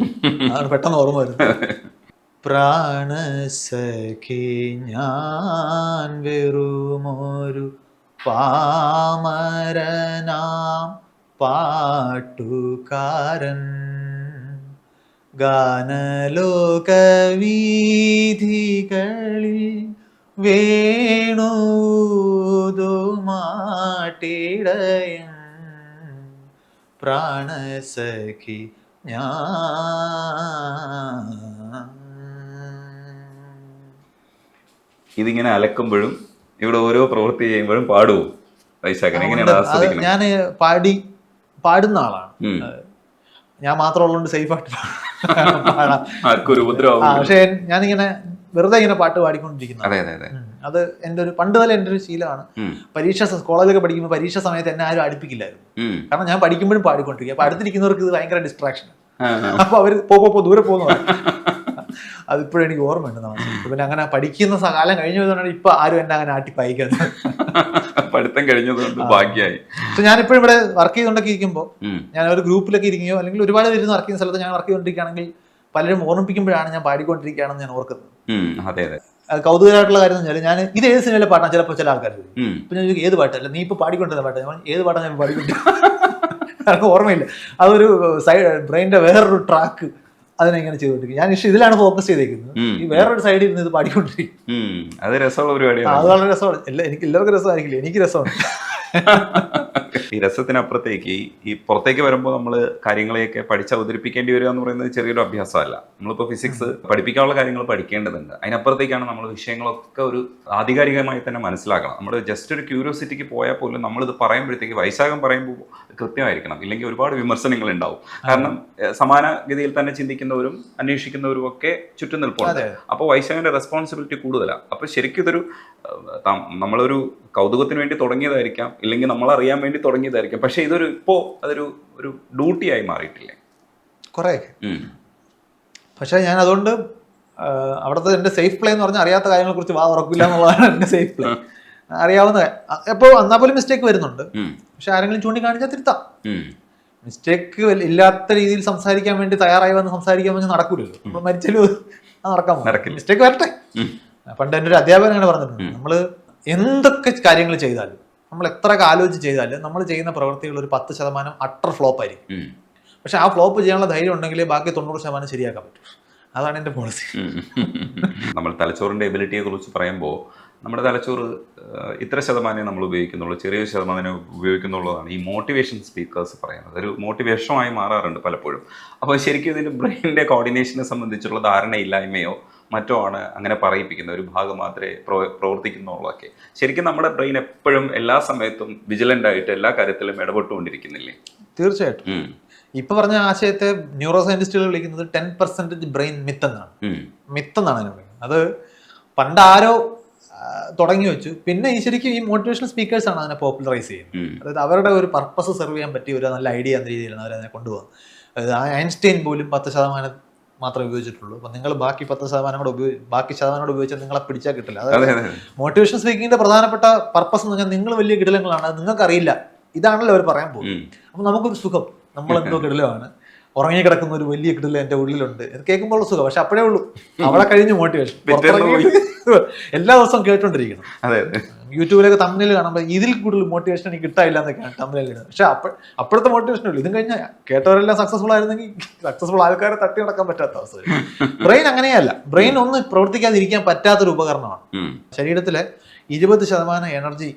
അതാണ് പെട്ടെന്ന് ഓർമ്മ വരുന്നത്. പ്രാണസഖി ഞാൻ വെറുമൊരു പാമരനാം പാട്ടുകാരൻ. ഗാനലോകവീഥികളിൽ വേണുതുമാട്ടിടയൻ. പ്രാണസഖി ഞാൻ. ഇതിങ്ങനെ അലക്കുമ്പോഴും ഇവിടെ ഓരോ പ്രവൃത്തി ചെയ്യുമ്പോഴും പാടുവോ? വൈശാഖൻ എങ്ങനെയാണ് അത് ആസ്വദിക്കുന്നത് ഞാൻ പാടി പാടുന്ന ആളാണ്. ഞാൻ മാത്രം ഉള്ളതുകൊണ്ട് സേഫ് ആയിട്ട് പാടാം പക്ഷേ ഞാനിങ്ങനെ വെറുതെ ഇങ്ങനെ പാട്ട് പാടിക്കൊണ്ടിരിക്കുന്നു അതെ എന്റെ ഒരു പണ്ട് മുതലേ എന്റെ ഒരു ശീലമാണ്. പരീക്ഷ കോളേജിലൊക്കെ പഠിക്കുമ്പോൾ പരീക്ഷ സമയത്ത് എന്നെ ആരും അടുപ്പിക്കില്ലായിരുന്നു. കാരണം ഞാൻ പഠിക്കുമ്പോഴും പാടിക്കൊണ്ടിരിക്കും. അപ്പൊ അടുത്തിരിക്കുന്നവർക്ക് ഇത് ഭയങ്കര ഡിസ്ട്രാക്ഷൻ. അപ്പൊ അവർ പോ, പോ ദൂരെ പോകുന്നു. അതിപ്പോഴും എനിക്ക് ഓർമ്മയുണ്ട് നമ്മൾ പിന്നെ അങ്ങനെ പഠിക്കുന്ന കാലം കഴിഞ്ഞു പോയതുകൊണ്ടാണ് ഇപ്പൊ ആരും എന്നെ അങ്ങനെ ആട്ടി പായിക്കുന്നത്. പഠിത്തം കഴിഞ്ഞതുകൊണ്ട് ബാക്കിയായി പക്ഷെ ഞാനിപ്പോഴും ഇവിടെ വർക്ക് ചെയ്തുകൊണ്ടൊക്കെ ഇരിക്കുമ്പോൾ ഞാൻ ഒരു ഗ്രൂപ്പിലൊക്കെ ഇരിക്കുകയോ അല്ലെങ്കിൽ ഒരുപാട് പേര് വർക്ക് ചെയ്യുന്ന സ്ഥലത്ത് ഞാൻ വർക്ക് ചെയ്തുകൊണ്ടിരിക്കുകയാണെങ്കിൽ പലരും ഓർമ്മിപ്പിക്കുമ്പോഴാണ് ഞാൻ പാടിക്കൊണ്ടിരിക്കുകയാണെന്ന് ഞാൻ ഓർക്കുന്നത്. അതെ അതെ. കൗതുകമായിട്ടുള്ള കാര്യം എന്ന് വെച്ചാൽ ഞാൻ ഇത് ഏത് സിനിമയിലെ പാട്ടാണ്? ചിലപ്പോൾ ചില ആൾക്കാർ ഇപ്പൊ ഞാൻ ഏത് പാട്ടല്ല നീ ഇപ്പൊ പാടിക്കൊണ്ടിരുന്ന പാട്ട്. ഞാൻ ഏത് പാട്ടാണ് ഞാൻ പാടിക്കൊണ്ടിരിക്കുന്നത് ഓർമ്മയില്ല. അതൊരു സൈഡ് ബ്രെയിനിന്റെ വേറൊരു ട്രാക്ക് അതിനെ ചെയ്തോണ്ടിരിക്കും ഞാൻ ഇഷ്ടം ഇതിലാണ് ഫോക്കസ് ചെയ്തേക്കുന്നത്. ഈ വേറൊരു സൈഡിൽ ഇരുന്ന് ഇത് പാടിക്കൊണ്ടിരിക്കും. അത് രസമുള്ള പരിപാടിയാണ്. അത് വളരെ രസമാണ്. എല്ലാ എനിക്ക് എല്ലാവർക്കും രസമായിരിക്കില്ല. എനിക്ക് രസമാണ്. ഈ രസത്തിനപ്പുറത്തേക്ക് ഈ- പുറത്തേക്ക് വരുമ്പോൾ നമ്മൾ കാര്യങ്ങളെയൊക്കെ പഠിച്ച് അവതരിപ്പിക്കേണ്ടി വരിക എന്ന് പറയുന്നത് ചെറിയൊരു അഭ്യാസമല്ല. നമ്മളിപ്പോൾ ഫിസിക്സ് പഠിപ്പിക്കാനുള്ള കാര്യങ്ങൾ പഠിക്കേണ്ടതുണ്ട്. അതിനപ്പുറത്തേക്കാണ് നമ്മൾ വിഷയങ്ങളൊക്കെ ഒരു ആധികാരികമായി തന്നെ മനസ്സിലാക്കണം. നമ്മൾ ജസ്റ്റ് ഒരു ക്യൂരിയോസിറ്റിക്ക് പോയാൽ പോലും നമ്മളിത് പറയുമ്പോഴത്തേക്ക് വൈശാഖം പറയുമ്പോൾ കൃത്യമായിരിക്കണം. ഇല്ലെങ്കിൽ ഒരുപാട് വിമർശനങ്ങൾ ഉണ്ടാവും. കാരണം സമാനഗതിയിൽ സമാന ഗതിയിൽ തന്നെ ചിന്തിക്കുന്നവരും അന്വേഷിക്കുന്നവരും ഒക്കെ ചുറ്റും നിൽപ്പുണ്ട്. അപ്പോൾ വൈശാഖിന്റെ റെസ്പോൺസിബിലിറ്റി കൂടുതലാണ് അപ്പോൾ ശരിക്കും ഇതൊരു നമ്മളൊരു കൗതുകത്തിന് വേണ്ടി തുടങ്ങിയതായിരിക്കാം. ഇല്ലെങ്കിൽ നമ്മൾ അറിയാൻ വേണ്ടി തുടങ്ങിയതായിരിക്കും. പക്ഷേ ഇതൊരു ഇപ്പോൾ അതൊരു ഒരു ഡ്യൂട്ടിയായി മാറിയിട്ടില്ലേ? കുറേയൊക്കെ. പക്ഷേ ഞാൻ അതുകൊണ്ട് അവിടുത്തെ എന്റെ സേഫ് പ്ലേ എന്ന് പറഞ്ഞാൽ അറിയാത്ത കാര്യങ്ങളെ കുറിച്ച് വാ ഉറക്കില്ല എന്നുള്ളതാണ് എന്റെ സേഫ് പ്ലേ അറിയാവുന്ന എപ്പോൾ എന്നാൽ പോലും മിസ്റ്റേക്ക് വരുന്നുണ്ട്. പക്ഷെ ആരെങ്കിലും ചൂണ്ടിക്കാണിച്ചാൽ തിരുത്താം. മിസ്റ്റേക്ക് ഇല്ലാത്ത രീതിയിൽ സംസാരിക്കാൻ വേണ്ടി തയ്യാറായി വന്ന് സംസാരിക്കാൻ വേണ്ടി നടക്കൂലല്ലോ. നമ്മൾ മരിച്ചാലും അത് നടക്കാൻ നടക്കില്ല. മിസ്റ്റേക്ക് വരട്ടെ. പണ്ട് എന്റെ ഒരു അധ്യാപകൻ അങ്ങനെ പറഞ്ഞിട്ടുണ്ട്. നമ്മൾ എന്തൊക്കെ കാര്യങ്ങൾ ചെയ്താലും നമ്മൾ എത്ര ആലോചിച്ച് ചെയ്താലും നമ്മൾ ചെയ്യുന്ന പ്രവൃത്തികൾ ഒരു പത്ത് ശതമാനം അട്ടർ ഫ്ലോപ്പ് ആയിരിക്കും. പക്ഷെ ആ ഫ്ലോപ്പ് ചെയ്യാനുള്ള ധൈര്യം ഉണ്ടെങ്കിൽ ബാക്കി തൊണ്ണൂറ് ശതമാനം ശരിയാക്കാൻ പറ്റും. അതാണ് എന്റെ പോളിസി നമ്മൾ തലച്ചോറിന്റെ എബിലിറ്റിയെ കുറിച്ച് പറയുമ്പോൾ നമ്മുടെ തലച്ചോറ് ഇത്ര ശതമാനമേ നമ്മൾ ഉപയോഗിക്കുന്നുള്ളൂ ചെറിയൊരു ശതമാനം ഉപയോഗിക്കുന്നുള്ളതാണ് ഈ മോട്ടിവേഷൻ സ്പീക്കേഴ്സ് പറയുന്നത്. ഒരു മോട്ടിവേഷനുമായി മാറാറുണ്ട് പലപ്പോഴും. അപ്പോൾ ശരിക്കും ഇതിന് ബ്രെയിനിന്റെ കോർഡിനേഷനെ സംബന്ധിച്ചുള്ള ധാരണയില്ലായ്മയോ മറ്റോ ആണ് അങ്ങനെ പറയിപ്പിക്കുന്ന ഒരു ഭാഗം മാത്രമേ പ്രവ- പ്രവർത്തിക്കുന്നുള്ളതൊക്കെ ശരിക്കും നമ്മുടെ ബ്രെയിൻ എപ്പോഴും എല്ലാ സമയത്തും വിജിലന്റ് ആയിട്ട് എല്ലാ കാര്യത്തിലും ഇടപെട്ടുകൊണ്ടിരിക്കുന്നില്ലേ? തീർച്ചയായിട്ടും. ഇപ്പൊ പറഞ്ഞ ആശയത്തെ ന്യൂറോ സയന്റിസ്റ്റുകൾ വിളിക്കുന്നത് ടെൻ പെർസെന്റേജ് ബ്രെയിൻ മിത്ത് എന്നാണ്. മിത്ത് എന്നാണ് അതിനെ വിളിക്കുന്നത്. അത് പണ്ട് ആരോ തുടങ്ങി വെച്ചു. പിന്നെ ഈ ശരിക്കും ഈ മോട്ടിവേഷണൽ സ്പീക്കേഴ്സ് ആണ് അതിനെ പോപ്പുലറൈസ് ചെയ്യുന്നത്. അതായത് അവരുടെ ഒരു പർപ്പസ് സെർവ് ചെയ്യാൻ പറ്റിയ ഒരു നല്ല ഐഡിയ എന്ന രീതിയിലാണ് അതിനെ കൊണ്ടുപോകുന്നത്. അതായത് ഐൻസ്റ്റൈൻ പോലും പത്ത് ശതമാനം മാത്രമേ ഉപയോഗിച്ചിട്ടുള്ളൂ. അപ്പം നിങ്ങൾ ബാക്കി പത്ത് ശതമാനം കൂടെ ഉപയോഗി ബാക്കി ശതമാനം കൂടെ ഉപയോഗിച്ചാൽ നിങ്ങളെ പിടിച്ചാൽ കിട്ടില്ല. അതെ അതായത് അതെ. മോട്ടിവേഷൻ സ്പീക്കിങ്ങിന്റെ പ്രധാനപ്പെട്ട പർപ്പസ് എന്ന് പറഞ്ഞാൽ നിങ്ങൾ വലിയ കിടലങ്ങളാണ് നിങ്ങൾക്കറിയില്ല. നിങ്ങൾക്ക് അറിയില്ല ഇതാണല്ലോ അവർ പറയാൻ പോകുന്നത്. ഉം. അപ്പൊ നമുക്കൊരു സുഖം. നമ്മൾ എന്തോ കിടലമാണ് ഉറങ്ങി കിടക്കുന്ന ഒരു വലിയ കിടല എന്റെ ഉള്ളിലുണ്ട്. ഇത് കേൾക്കുമ്പോൾ സുഖം. പക്ഷെ അപ്പോഴേ ഉള്ളൂ. അവിടെ കഴിഞ്ഞ് മോട്ടിവേഷൻ എല്ലാ ദിവസവും കേട്ടോണ്ടിരിക്കണം. അതെ. യൂട്യൂബിലൊക്കെ തമ്മിൽ കാണുമ്പോൾ ഇതിൽ കൂടുതൽ മോട്ടിവേഷൻ എനിക്ക് കിട്ടായില്ല എന്നൊക്കെയാണ് തമ്മിൽ പക്ഷെ അപ്പ അപ്പോഴത്തെ മോട്ടിവേഷൻ ഉള്ളൂ. ഇതും കഴിഞ്ഞാൽ കേട്ടവരെല്ലാം സക്സസ്ഫുൾ ആയിരുന്നെങ്കിൽ സക്സസ്ഫുൾ ആൾക്കാരെ തട്ടി നടക്കാൻ പറ്റാത്ത അവസ്ഥ. ബ്രെയിൻ അങ്ങനെയല്ല. ബ്രെയിൻ ഒന്ന് പ്രവർത്തിക്കാതിരിക്കാൻ പറ്റാത്തൊരു ഉപകരണമാണ്. ശരീരത്തിലെ ഇരുപത് ശതമാനം എനർജി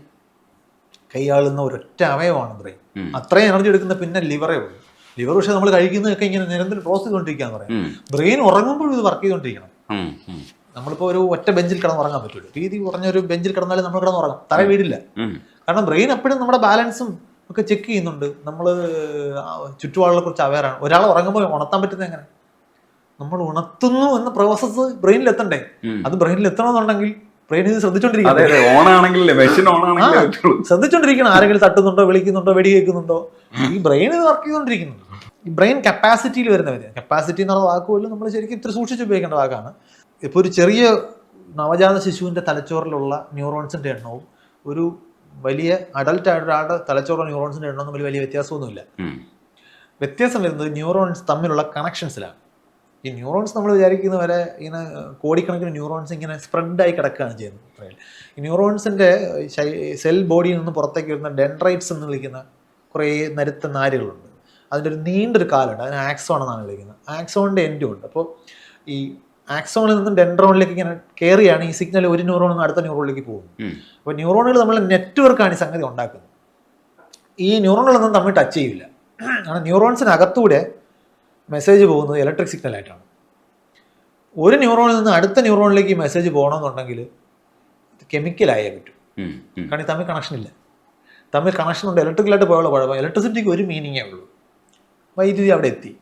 കൈയാളുന്ന ഒരൊറ്റ അവയവമാണ് ബ്രെയിൻ. അത്രയും എനർജി എടുക്കുന്ന പിന്നെ ലിവറേ ഉള്ളൂ. ലിവർ പക്ഷെ നമ്മൾ കഴിക്കുന്നതൊക്കെ ഇങ്ങനെ നിരന്തരം പ്രോസസ് ചെയ്തുകൊണ്ടിരിക്കാന്ന് പറയാം. ബ്രെയിൻ ഉറങ്ങുമ്പോഴും ഇത് വർക്ക് ചെയ്തുകൊണ്ടിരിക്കണം. നമ്മളിപ്പോൾ ഒരു ഒറ്റ ബെഞ്ചിൽ കിടന്ന് ഉറങ്ങാൻ പറ്റുള്ളൂ വീതി കുറഞ്ഞ ഒരു ബെഞ്ചിൽ കിടന്നാലും നമ്മൾ കിടന്ന് ഉറങ്ങാം. തറ വീടില്ല. കാരണം ബ്രെയിൻ എപ്പോഴും നമ്മുടെ ബാലൻസും ഒക്കെ ചെക്ക് ചെയ്യുന്നുണ്ട്. നമ്മൾ ചുറ്റുപാടുകളെ കുറിച്ച് അവയറാണ് ഒരാൾ ഉറങ്ങുമ്പോൾ ഉണർത്താൻ പറ്റുന്നത് എങ്ങനെ? നമ്മൾ ഉണർത്തുന്നു എന്ന പ്രോസസ്സ് ബ്രെയിനിൽ എത്തണ്ടേ? അത് ബ്രെയിനിൽ എത്തണമെന്നുണ്ടെങ്കിൽ ബ്രെയിൻ ഇത് ശ്രദ്ധിച്ചോണ്ടിരിക്കണം. ശ്രദ്ധിച്ചോണ്ടിരിക്കണം. ആരെങ്കിലും തട്ടുന്നുണ്ടോ വിളിക്കുന്നുണ്ടോ വെടി കേൾക്കുന്നുണ്ടോ ഈ ബ്രെയിൻ ഇത് വർക്ക് ചെയ്തുകൊണ്ടിരിക്കുന്നു ഈ ബ്രെയിൻ കപ്പാസിറ്റിയിൽ വരുന്നവര് കപ്പാസിറ്റി എന്നുള്ള വാക്കുകളിൽ നമ്മൾ ശരിക്കും ഇത്ര സൂക്ഷിച്ച് ഉപയോഗിക്കേണ്ട വാക്കാണ്. ഇപ്പോൾ ഒരു ചെറിയ നവജാത ശിശുവിന്റെ തലച്ചോറിലുള്ള ന്യൂറോൺസിന്റെ എണ്ണവും ഒരു വലിയ അഡൽട്ട് ആയ ഒരാളുടെ തലച്ചോറിലുള്ള ന്യൂറോൺസിന്റെ എണ്ണം തമ്മിൽ വലിയ വ്യത്യാസമൊന്നുമില്ല. വ്യത്യാസം വരുന്നത് ന്യൂറോൺസ് തമ്മിലുള്ള കണക്ഷൻസിലാണ്. ഈ ന്യൂറോൺസ് നമ്മൾ വിചാരിക്കുന്ന വരെ ഇങ്ങനെ കോടിക്കണക്കിന് ന്യൂറോൺസ് ഇങ്ങനെ സ്പ്രെഡായി കിടക്കുകയാണ് ചെയ്യുന്നത്. ഈ ന്യൂറോൺസിന്റെ സെൽ ബോഡിയിൽ നിന്ന് പുറത്തേക്ക് വരുന്ന ഡെൻഡ്രൈറ്റ്സ് എന്ന് വിളിക്കുന്ന കുറേ നരുത്ത നാരുകളുണ്ട്. അതിന്റെ ഒരു നീണ്ടൊരു കാലുണ്ട്. അതിന് ആക്സോൺ എന്നാണ് വിളിക്കുന്നത്. ആക്സോണിന്റെ എൻഡും ഉണ്ട്. അപ്പോൾ ഈ ആക്സോണിൽ നിന്നും ഡെൻഡ്രോണിലേക്ക് ഇങ്ങനെ കയറിയാണ് ഈ സിഗ്നൽ ഒരു ന്യൂറോണിൽ നിന്ന് അടുത്ത ന്യൂറോണിലേക്ക് പോകുന്നത്. അപ്പോൾ ന്യൂറോണുകൾ നമ്മൾ നെറ്റ്വർക്കാണ് ഈ സംഗതി ഉണ്ടാക്കുന്നത്. ഈ ന്യൂറോണുകളൊന്നും തമ്മിൽ ടച്ച് ചെയ്യില്ല. കാരണം ന്യൂറോൺസിനകത്തൂടെ മെസ്സേജ് പോകുന്നത് ഇലക്ട്രിക് സിഗ്നൽ ആയിട്ടാണ്. ഒരു ന്യൂറോണിൽ നിന്ന് അടുത്ത ന്യൂറോണിലേക്ക് ഈ മെസ്സേജ് പോകണമെന്നുണ്ടെങ്കിൽ കെമിക്കലായേ പറ്റും. കാരണം ഈ തമ്മിൽ കണക്ഷൻ ഇല്ല. തമ്മിൽ കണക്ഷൻ ഉണ്ട്. ഇലക്ട്രിക്കലായിട്ട് പോയുള്ള കുഴപ്പം. ഇലക്ട്രിസിറ്റിക്ക് ഒരു മീനിങ്ങേ ഉള്ളൂ. വൈദ്യുതി അവിടെ എത്തി.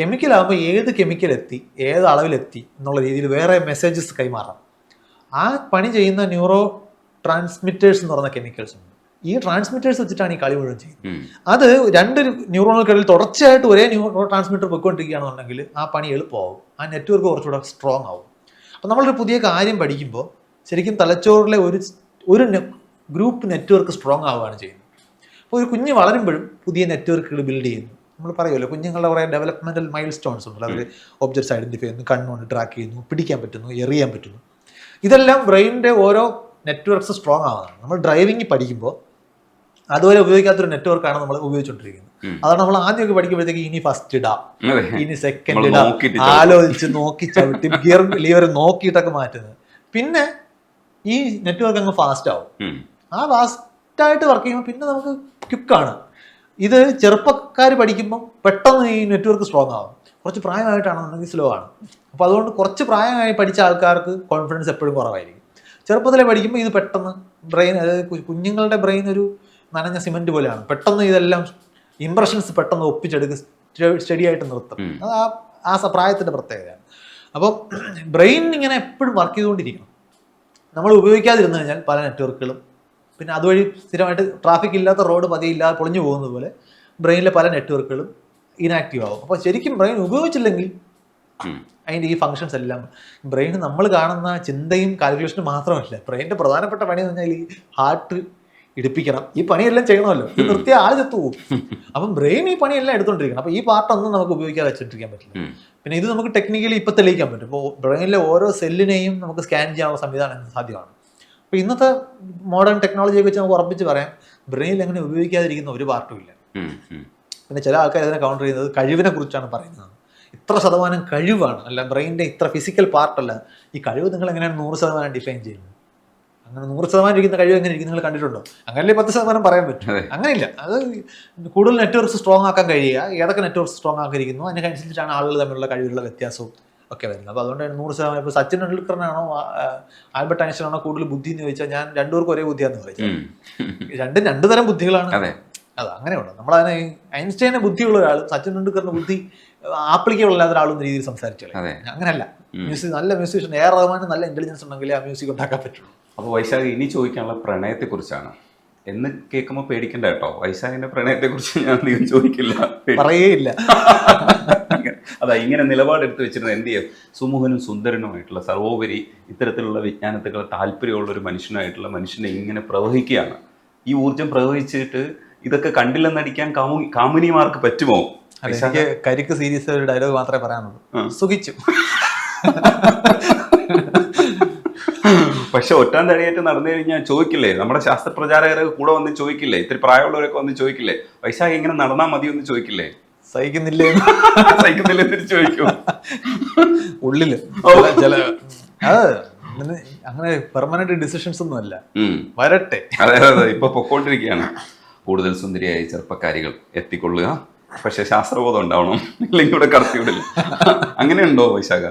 കെമിക്കലാകുമ്പോൾ ഏത് കെമിക്കൽ എത്തി ഏത് അളവിലെത്തി എന്നുള്ള രീതിയിൽ വേറെ മെസ്സേജസ് കൈമാറാം ആ പണി ചെയ്യുന്ന ന്യൂറോ ട്രാൻസ്മിറ്റേഴ്സ് എന്ന് പറയുന്ന കെമിക്കൽസ് ഉണ്ട്. ഈ ട്രാൻസ്മിറ്റേഴ്സ് വെച്ചിട്ടാണ് ഈ കളി മുഴുവൻ ചെയ്യുന്നത്. അത് രണ്ട് ന്യൂറോണുകൾക്കിടയിൽ തുടർച്ചയായിട്ട് ഒരേ ന്യൂറോ ട്രാൻസ്മിറ്റർ പൊയ്ക്കൊണ്ടിരിക്കുകയാണെന്നുണ്ടെങ്കിൽ ആ പണി എളുപ്പമാവും. ആ നെറ്റ്വർക്ക് കുറച്ചുകൂടെ സ്ട്രോങ് ആവും. അപ്പം നമ്മളൊരു പുതിയ കാര്യം പഠിക്കുമ്പോൾ ശരിക്കും തലച്ചോറിലെ ഒരു ഒരു ഗ്രൂപ്പ് നെറ്റ്വർക്ക് സ്ട്രോങ് ആവുകയാണ് ചെയ്യുന്നത്. അപ്പോൾ ഒരു കുഞ്ഞ് വളരുമ്പോഴും പുതിയ നെറ്റ്വർക്കുകൾ ബിൽഡ് ചെയ്യുന്നു. നമ്മൾ പറയുമല്ലോ കുഞ്ഞുങ്ങളുടെ കുറേ ഡെവലപ്മെന്റൽ മൈൽ സ്റ്റോൺസ് ഉണ്ടല്ലോ അവർ ഒബ്ജക്ട്സ് ഐഡന്റിഫൈ ചെയ്യുന്നു കണ്ണുകൊണ്ട് ട്രാക്ക് ചെയ്യുന്നു പിടിക്കാൻ പറ്റുന്നു എറിയാൻ പറ്റുന്നു. ഇതെല്ലാം ബ്രെയിനിന്റെ ഓരോ നെറ്റ്വർക്ക്സ് സ്ട്രോങ് ആവുന്നതാണ്. നമ്മൾ ഡ്രൈവിംഗ് പഠിക്കുമ്പോൾ അതുപോലെ ഉപയോഗിക്കാത്തൊരു നെറ്റ്വർക്കാണ് നമ്മൾ ഉപയോഗിച്ചുകൊണ്ടിരിക്കുന്നത്. അതാണ് നമ്മൾ ആദ്യമൊക്കെ പഠിക്കുമ്പോഴത്തേക്ക് ഇനി ഫസ്റ്റ് ഇടാം ഇനി സെക്കൻഡ് ഇടാം ആലോചിച്ച് നോക്കി ചവിട്ടി ഗിയർ ലിവർ നോക്കിയിട്ടൊക്കെ മാറ്റുന്നത്. പിന്നെ ഈ നെറ്റ്വർക്ക് അങ്ങ് ഫാസ്റ്റ് ആവും. ആ ഫാസ്റ്റായിട്ട് വർക്ക് ചെയ്യുമ്പോൾ പിന്നെ നമുക്ക് ക്വിക്കാണ് ഇത് ചെറുപ്പക്കാർ പഠിക്കുമ്പോൾ പെട്ടെന്ന് ഈ നെറ്റ്വർക്ക് സ്ട്രോങ് ആകും കുറച്ച് പ്രായമായിട്ടാണെന്നുണ്ടെങ്കിൽ സ്ലോ ആണ്. അപ്പോൾ അതുകൊണ്ട് കുറച്ച് പ്രായമായി പഠിച്ച ആൾക്കാർക്ക് കോൺഫിഡൻസ് എപ്പോഴും കുറവായിരിക്കും. ചെറുപ്പത്തിലെ പഠിക്കുമ്പോൾ ഇത് പെട്ടെന്ന് ബ്രെയിൻ അതായത് കുഞ്ഞുങ്ങളുടെ ബ്രെയിൻ ഒരു നനഞ്ഞ സിമെന്റ് പോലെയാണ്. പെട്ടെന്ന് ഇതെല്ലാം ഇംപ്രഷൻസ് പെട്ടെന്ന് ഒപ്പിച്ചെടുക്കുക സ്റ്റഡി ആയിട്ട് നിർത്തും. അത് ആ ആ സപ്രായത്തിന്റെ പ്രത്യേകതയാണ്. അപ്പോൾ ബ്രെയിൻ ഇങ്ങനെ എപ്പോഴും വർക്ക് ചെയ്തുകൊണ്ടിരിക്കണം. നമ്മൾ ഉപയോഗിക്കാതിരുന്നു കഴിഞ്ഞാൽ പല നെറ്റ്വർക്കുകളും പിന്നെ അതുവഴി സ്ഥിരമായിട്ട് ട്രാഫിക് ഇല്ലാത്ത റോഡ് പതിയില്ലാതെ പൊളിഞ്ഞു പോകുന്നത് പോലെ ബ്രെയിനിലെ പല നെറ്റ്വർക്കുകളും ഇനാക്റ്റീവ് ആകും അപ്പോൾ ശരിക്കും ബ്രെയിൻ ഉപയോഗിച്ചില്ലെങ്കിൽ. അതിന്റെ ഈ ഫങ്ഷൻസ് എല്ലാം ബ്രെയിൻ നമ്മൾ കാണുന്ന ചിന്തയും കാൽക്കുലേഷനും മാത്രമല്ല. ബ്രെയിനിന്റെ പ്രധാനപ്പെട്ട പണി എന്ന് പറഞ്ഞാൽ ഈ ഹാർട്ട് ഇടിപ്പിക്കണം. ഈ പണിയെല്ലാം ചെയ്യണമല്ലോ. ഇത് നിർത്തിയ ആൾ ചത്തു പോകും അപ്പം ബ്രെയിൻ ഈ പണിയെല്ലാം എടുത്തോണ്ടിരിക്കണം. അപ്പോൾ ഈ പാർട്ടൊന്നും നമുക്ക് ഉപയോഗിക്കാതെ വെച്ചിട്ടിരിക്കാൻ പറ്റില്ല. പിന്നെ ഇത് നമുക്ക് ടെക്നിക്കലി ഇപ്പം തെളിയിക്കാൻ പറ്റും. ഇപ്പോൾ ബ്രെയിനിലെ ഓരോ സെല്ലിനെയും നമുക്ക് സ്കാൻ ചെയ്യാനുള്ള സംവിധാനം സാധ്യമാണ്. അപ്പോൾ ഇന്നത്തെ മോഡേൺ ടെക്നോളജിയെ വെച്ച് നമുക്ക് ഉറപ്പിച്ച് പറയാം. ബ്രെയിൻ എങ്ങനെ ഉപയോഗിക്കാതിരിക്കുന്ന ഒരു പാർട്ടും ഇല്ല. പിന്നെ ചില ആൾക്കാർ ഇതിനെ കൗണ്ടർ ചെയ്യുന്നത് കഴിവിനെ കുറിച്ചാണ് പറയുന്നത്. ഇത്ര ശതമാനം കഴിവാണ്. അല്ല ബ്രെയിനിന്റെ ഇത്ര ഫിസിക്കൽ പാർട്ടല്ല ഈ കഴിവ് നിങ്ങൾ എങ്ങനെയാണ് നൂറ് ശതമാനം ഡിഫൈൻ ചെയ്യുന്നത്? അങ്ങനെ നൂറ് ശതമാനം ഇരിക്കുന്ന കഴിവ് എങ്ങനെ ഇരിക്കും നിങ്ങൾ കണ്ടിട്ടുണ്ടോ? അങ്ങനെ പത്ത് ശതമാനം പറയാൻ പറ്റും. അങ്ങനെയില്ല. അത് കൂടുതൽ നെറ്റ്വർക്ക്സ് സ്ട്രോങ് ആക്കാൻ കഴിയുക. ഏതൊക്കെ നെറ്റ്വർക്ക് സ്ട്രോങ് ആക്കിയിരിക്കുന്നു? അതിനനുസരിച്ചിട്ടാണ് ആളുകൾ തമ്മിലുള്ള കഴിവുള്ള വ്യത്യാസവും ഒക്കെ വരുന്നത് അപ്പോൾ അതുകൊണ്ട് നൂറ് ശതമാനം ഇപ്പോൾ സച്ചിൻ ടെണ്ടുൽക്കറിനാണോ ആൽബർട്ട് ഐൻസ്റ്റീനാണോ കൂടുതൽ ബുദ്ധി എന്ന് ചോദിച്ചാൽ ഞാൻ രണ്ടുപേർക്കും ഒരേ ബുദ്ധിയാന്ന് പറയും. രണ്ടും രണ്ടു തരം ബുദ്ധികളാണ്. അതെ. അങ്ങനെയുണ്ട്. നമ്മളതിനെ ഐൻസ്റ്റൈനെ ബുദ്ധിയുള്ള ഒരാൾ സച്ചിൻ ടെണ്ടുൽക്കറിന് ബുദ്ധി ആപ്ലിക്കബിൾ അല്ലാത്ത ഒരാളും രീതിയിൽ സംസാരിച്ചു അങ്ങനല്ല അങ്ങനെയല്ല. മ്യൂസിക് നല്ല മ്യൂസിഷ്യൻ എ ശതമാനം നല്ല ഇന്റലിജൻസ് ഉണ്ടെങ്കിൽ ആ മ്യൂസിക് ഉണ്ടാക്കാൻ പറ്റുള്ളൂ അപ്പോൾ വൈശാഖ് ഇനി ചോദിക്കാനുള്ള പ്രണയത്തെ കുറിച്ചാണ് എന്ന് കേൾക്കുമ്പോൾ പേടിക്കണ്ട കേട്ടോ. വൈശാഖിന്റെ പ്രണയത്തെ കുറിച്ച് ഞാൻ അധികം ചോദിക്കില്ല. പറയേയില്ല. അതാ ഇങ്ങനെ നിലപാടെടുത്ത് വെച്ചിരുന്ന എന്ത് ചെയ്യും? സുമുഖനും സുന്ദരനുമായിട്ടുള്ള സർവോപരി ഇത്തരത്തിലുള്ള വിജ്ഞാനത്തിലുള്ള താല്പര്യമുള്ള ഒരു മനുഷ്യനായിട്ടുള്ള മനുഷ്യനെ ഇങ്ങനെ പ്രവഹിക്കുകയാണ്. ഈ ഊർജം പ്രവഹിച്ചിട്ട് ഇതൊക്കെ കണ്ടില്ലെന്നടിക്കാൻ കാമു കാമിനിമാർക്ക് പറ്റുമോ? എനിക്ക് കരിക്ക് സീരീസ് ഒരു ഡയലോഗ് മാത്രമേ പറയാനുള്ളൂ. സുഖിച്ചു. പക്ഷെ ഒറ്റാൻ തടിയായിട്ട് നടന്നു കഴിഞ്ഞാൽ ചോദിക്കില്ലേ? നമ്മുടെ ശാസ്ത്ര പ്രചാരകരൊക്കെ കൂടെ വന്ന് ചോദിക്കില്ലേ? ഇത്തിരി പ്രായമുള്ളവരൊക്കെ വന്ന് ചോദിക്കില്ലേ? വൈശാഖ് ഇങ്ങനെ നടന്നാൽ മതി എന്ന് ചോദിക്കില്ലേ? സഹിക്കുന്നില്ലേ? സഹിക്കുന്നില്ല തിരിച്ചു ചോദിക്കും. ഉള്ളിൽ. ചില- അത് അങ്ങനെ പെർമനന്റ് ഡിസിഷൻസ് ഒന്നും അല്ല. വരട്ടെ. അതെ അതെ അതെ. ഇപ്പൊ പൊക്കോണ്ടിരിക്കുകയാണ്. കൂടുതൽ സുന്ദരിയായ ചെറുപ്പക്കാരികൾ എത്തിക്കൊള്ളുക. പക്ഷെ ശാസ്ത്രബോധം ഉണ്ടാവണം. ഇല്ലെങ്കിൽ ഇവിടെ കടത്തിവിടില്ല. അങ്ങനെയുണ്ടോ വൈശാഖ?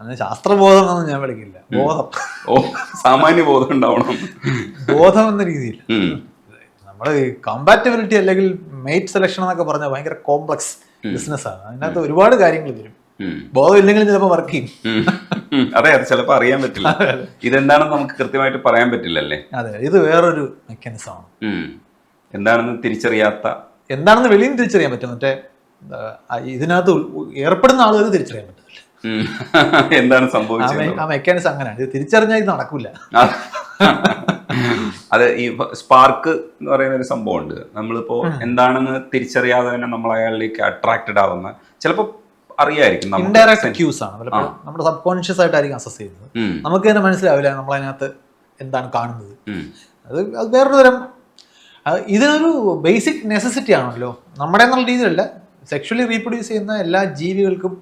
അങ്ങനെ ശാസ്ത്രബോധം എന്നൊന്നും ഞാൻ വിളിക്കില്ല. ബോധം. ഓ സാമാന്യ ബോധം ഉണ്ടാവണം. ബോധം എന്ന രീതിയിൽ നമ്മൾ കമ്പാറ്റബിലിറ്റി അല്ലെങ്കിൽ മെയ്റ്റ് സെലക്ഷൻ എന്നൊക്കെ പറഞ്ഞാൽ ഭയങ്കര കോംപ്ലക്സ് ബിസിനസ് ആണ്. അതിനകത്ത് ഒരുപാട് കാര്യങ്ങൾ വരും. ബോധം ബോധമില്ലെങ്കിലും ചിലപ്പോൾ വർക്ക് ചെയ്യും. അതെ അത് ചിലപ്പോൾ അറിയാൻ പറ്റില്ല. ഇതെന്താണെന്ന് നമുക്ക് കൃത്യമായിട്ട് പറയാൻ പറ്റില്ലല്ലേ? അതെ ഇത് വേറൊരു മെക്കാനിസം ആണ്. എന്താണെന്ന് തിരിച്ചറിയാത്ത? എന്താണെന്ന് വെളിയിൽ തിരിച്ചറിയാൻ പറ്റും. മറ്റേ ഇതിനകത്ത് ഏർപ്പെടുന്ന ആളുകൾ തിരിച്ചറിയാൻ പറ്റില്ല എന്താണ് സംഭവിച്ചത്? ആ മെക്കാനിസം അങ്ങനെയാണ്. ഇത് തിരിച്ചറിഞ്ഞാൽ ഇത് നടക്കില്ല അത് ഈ സ്പാർക്ക് എന്ന് പറയുന്ന ഒരു സംഭവമുണ്ട്. നമ്മളിപ്പോ എന്താണെന്ന് തിരിച്ചറിയാതെ തന്നെ നമ്മൾ അയാളിലേക്ക് അട്രാക്റ്റഡ് ആവുന്ന ചിലപ്പോ അറിയായിരിക്കും ഇൻഡയറക്റ്റ് ക്യൂസ് ആണ്. നമ്മുടെ സബ് കോൺഷ്യസ് ആയിട്ടായിരിക്കും അസസ് ചെയ്യുന്നത്. നമുക്ക് തന്നെ മനസ്സിലാവില്ല നമ്മൾ അതിനകത്ത് എന്താണ് കാണുന്നത്. അത് അത് വേറൊരു തരം ഇതിനൊരു ബേസിക് നെസസിറ്റി ആണല്ലോ. നമ്മുടെ എന്നുള്ള രീതിയിലല്ല. സെക്ഷലി റീപ്രൊഡ്യൂസ് ചെയ്യുന്ന എല്ലാ ജീവികൾക്കും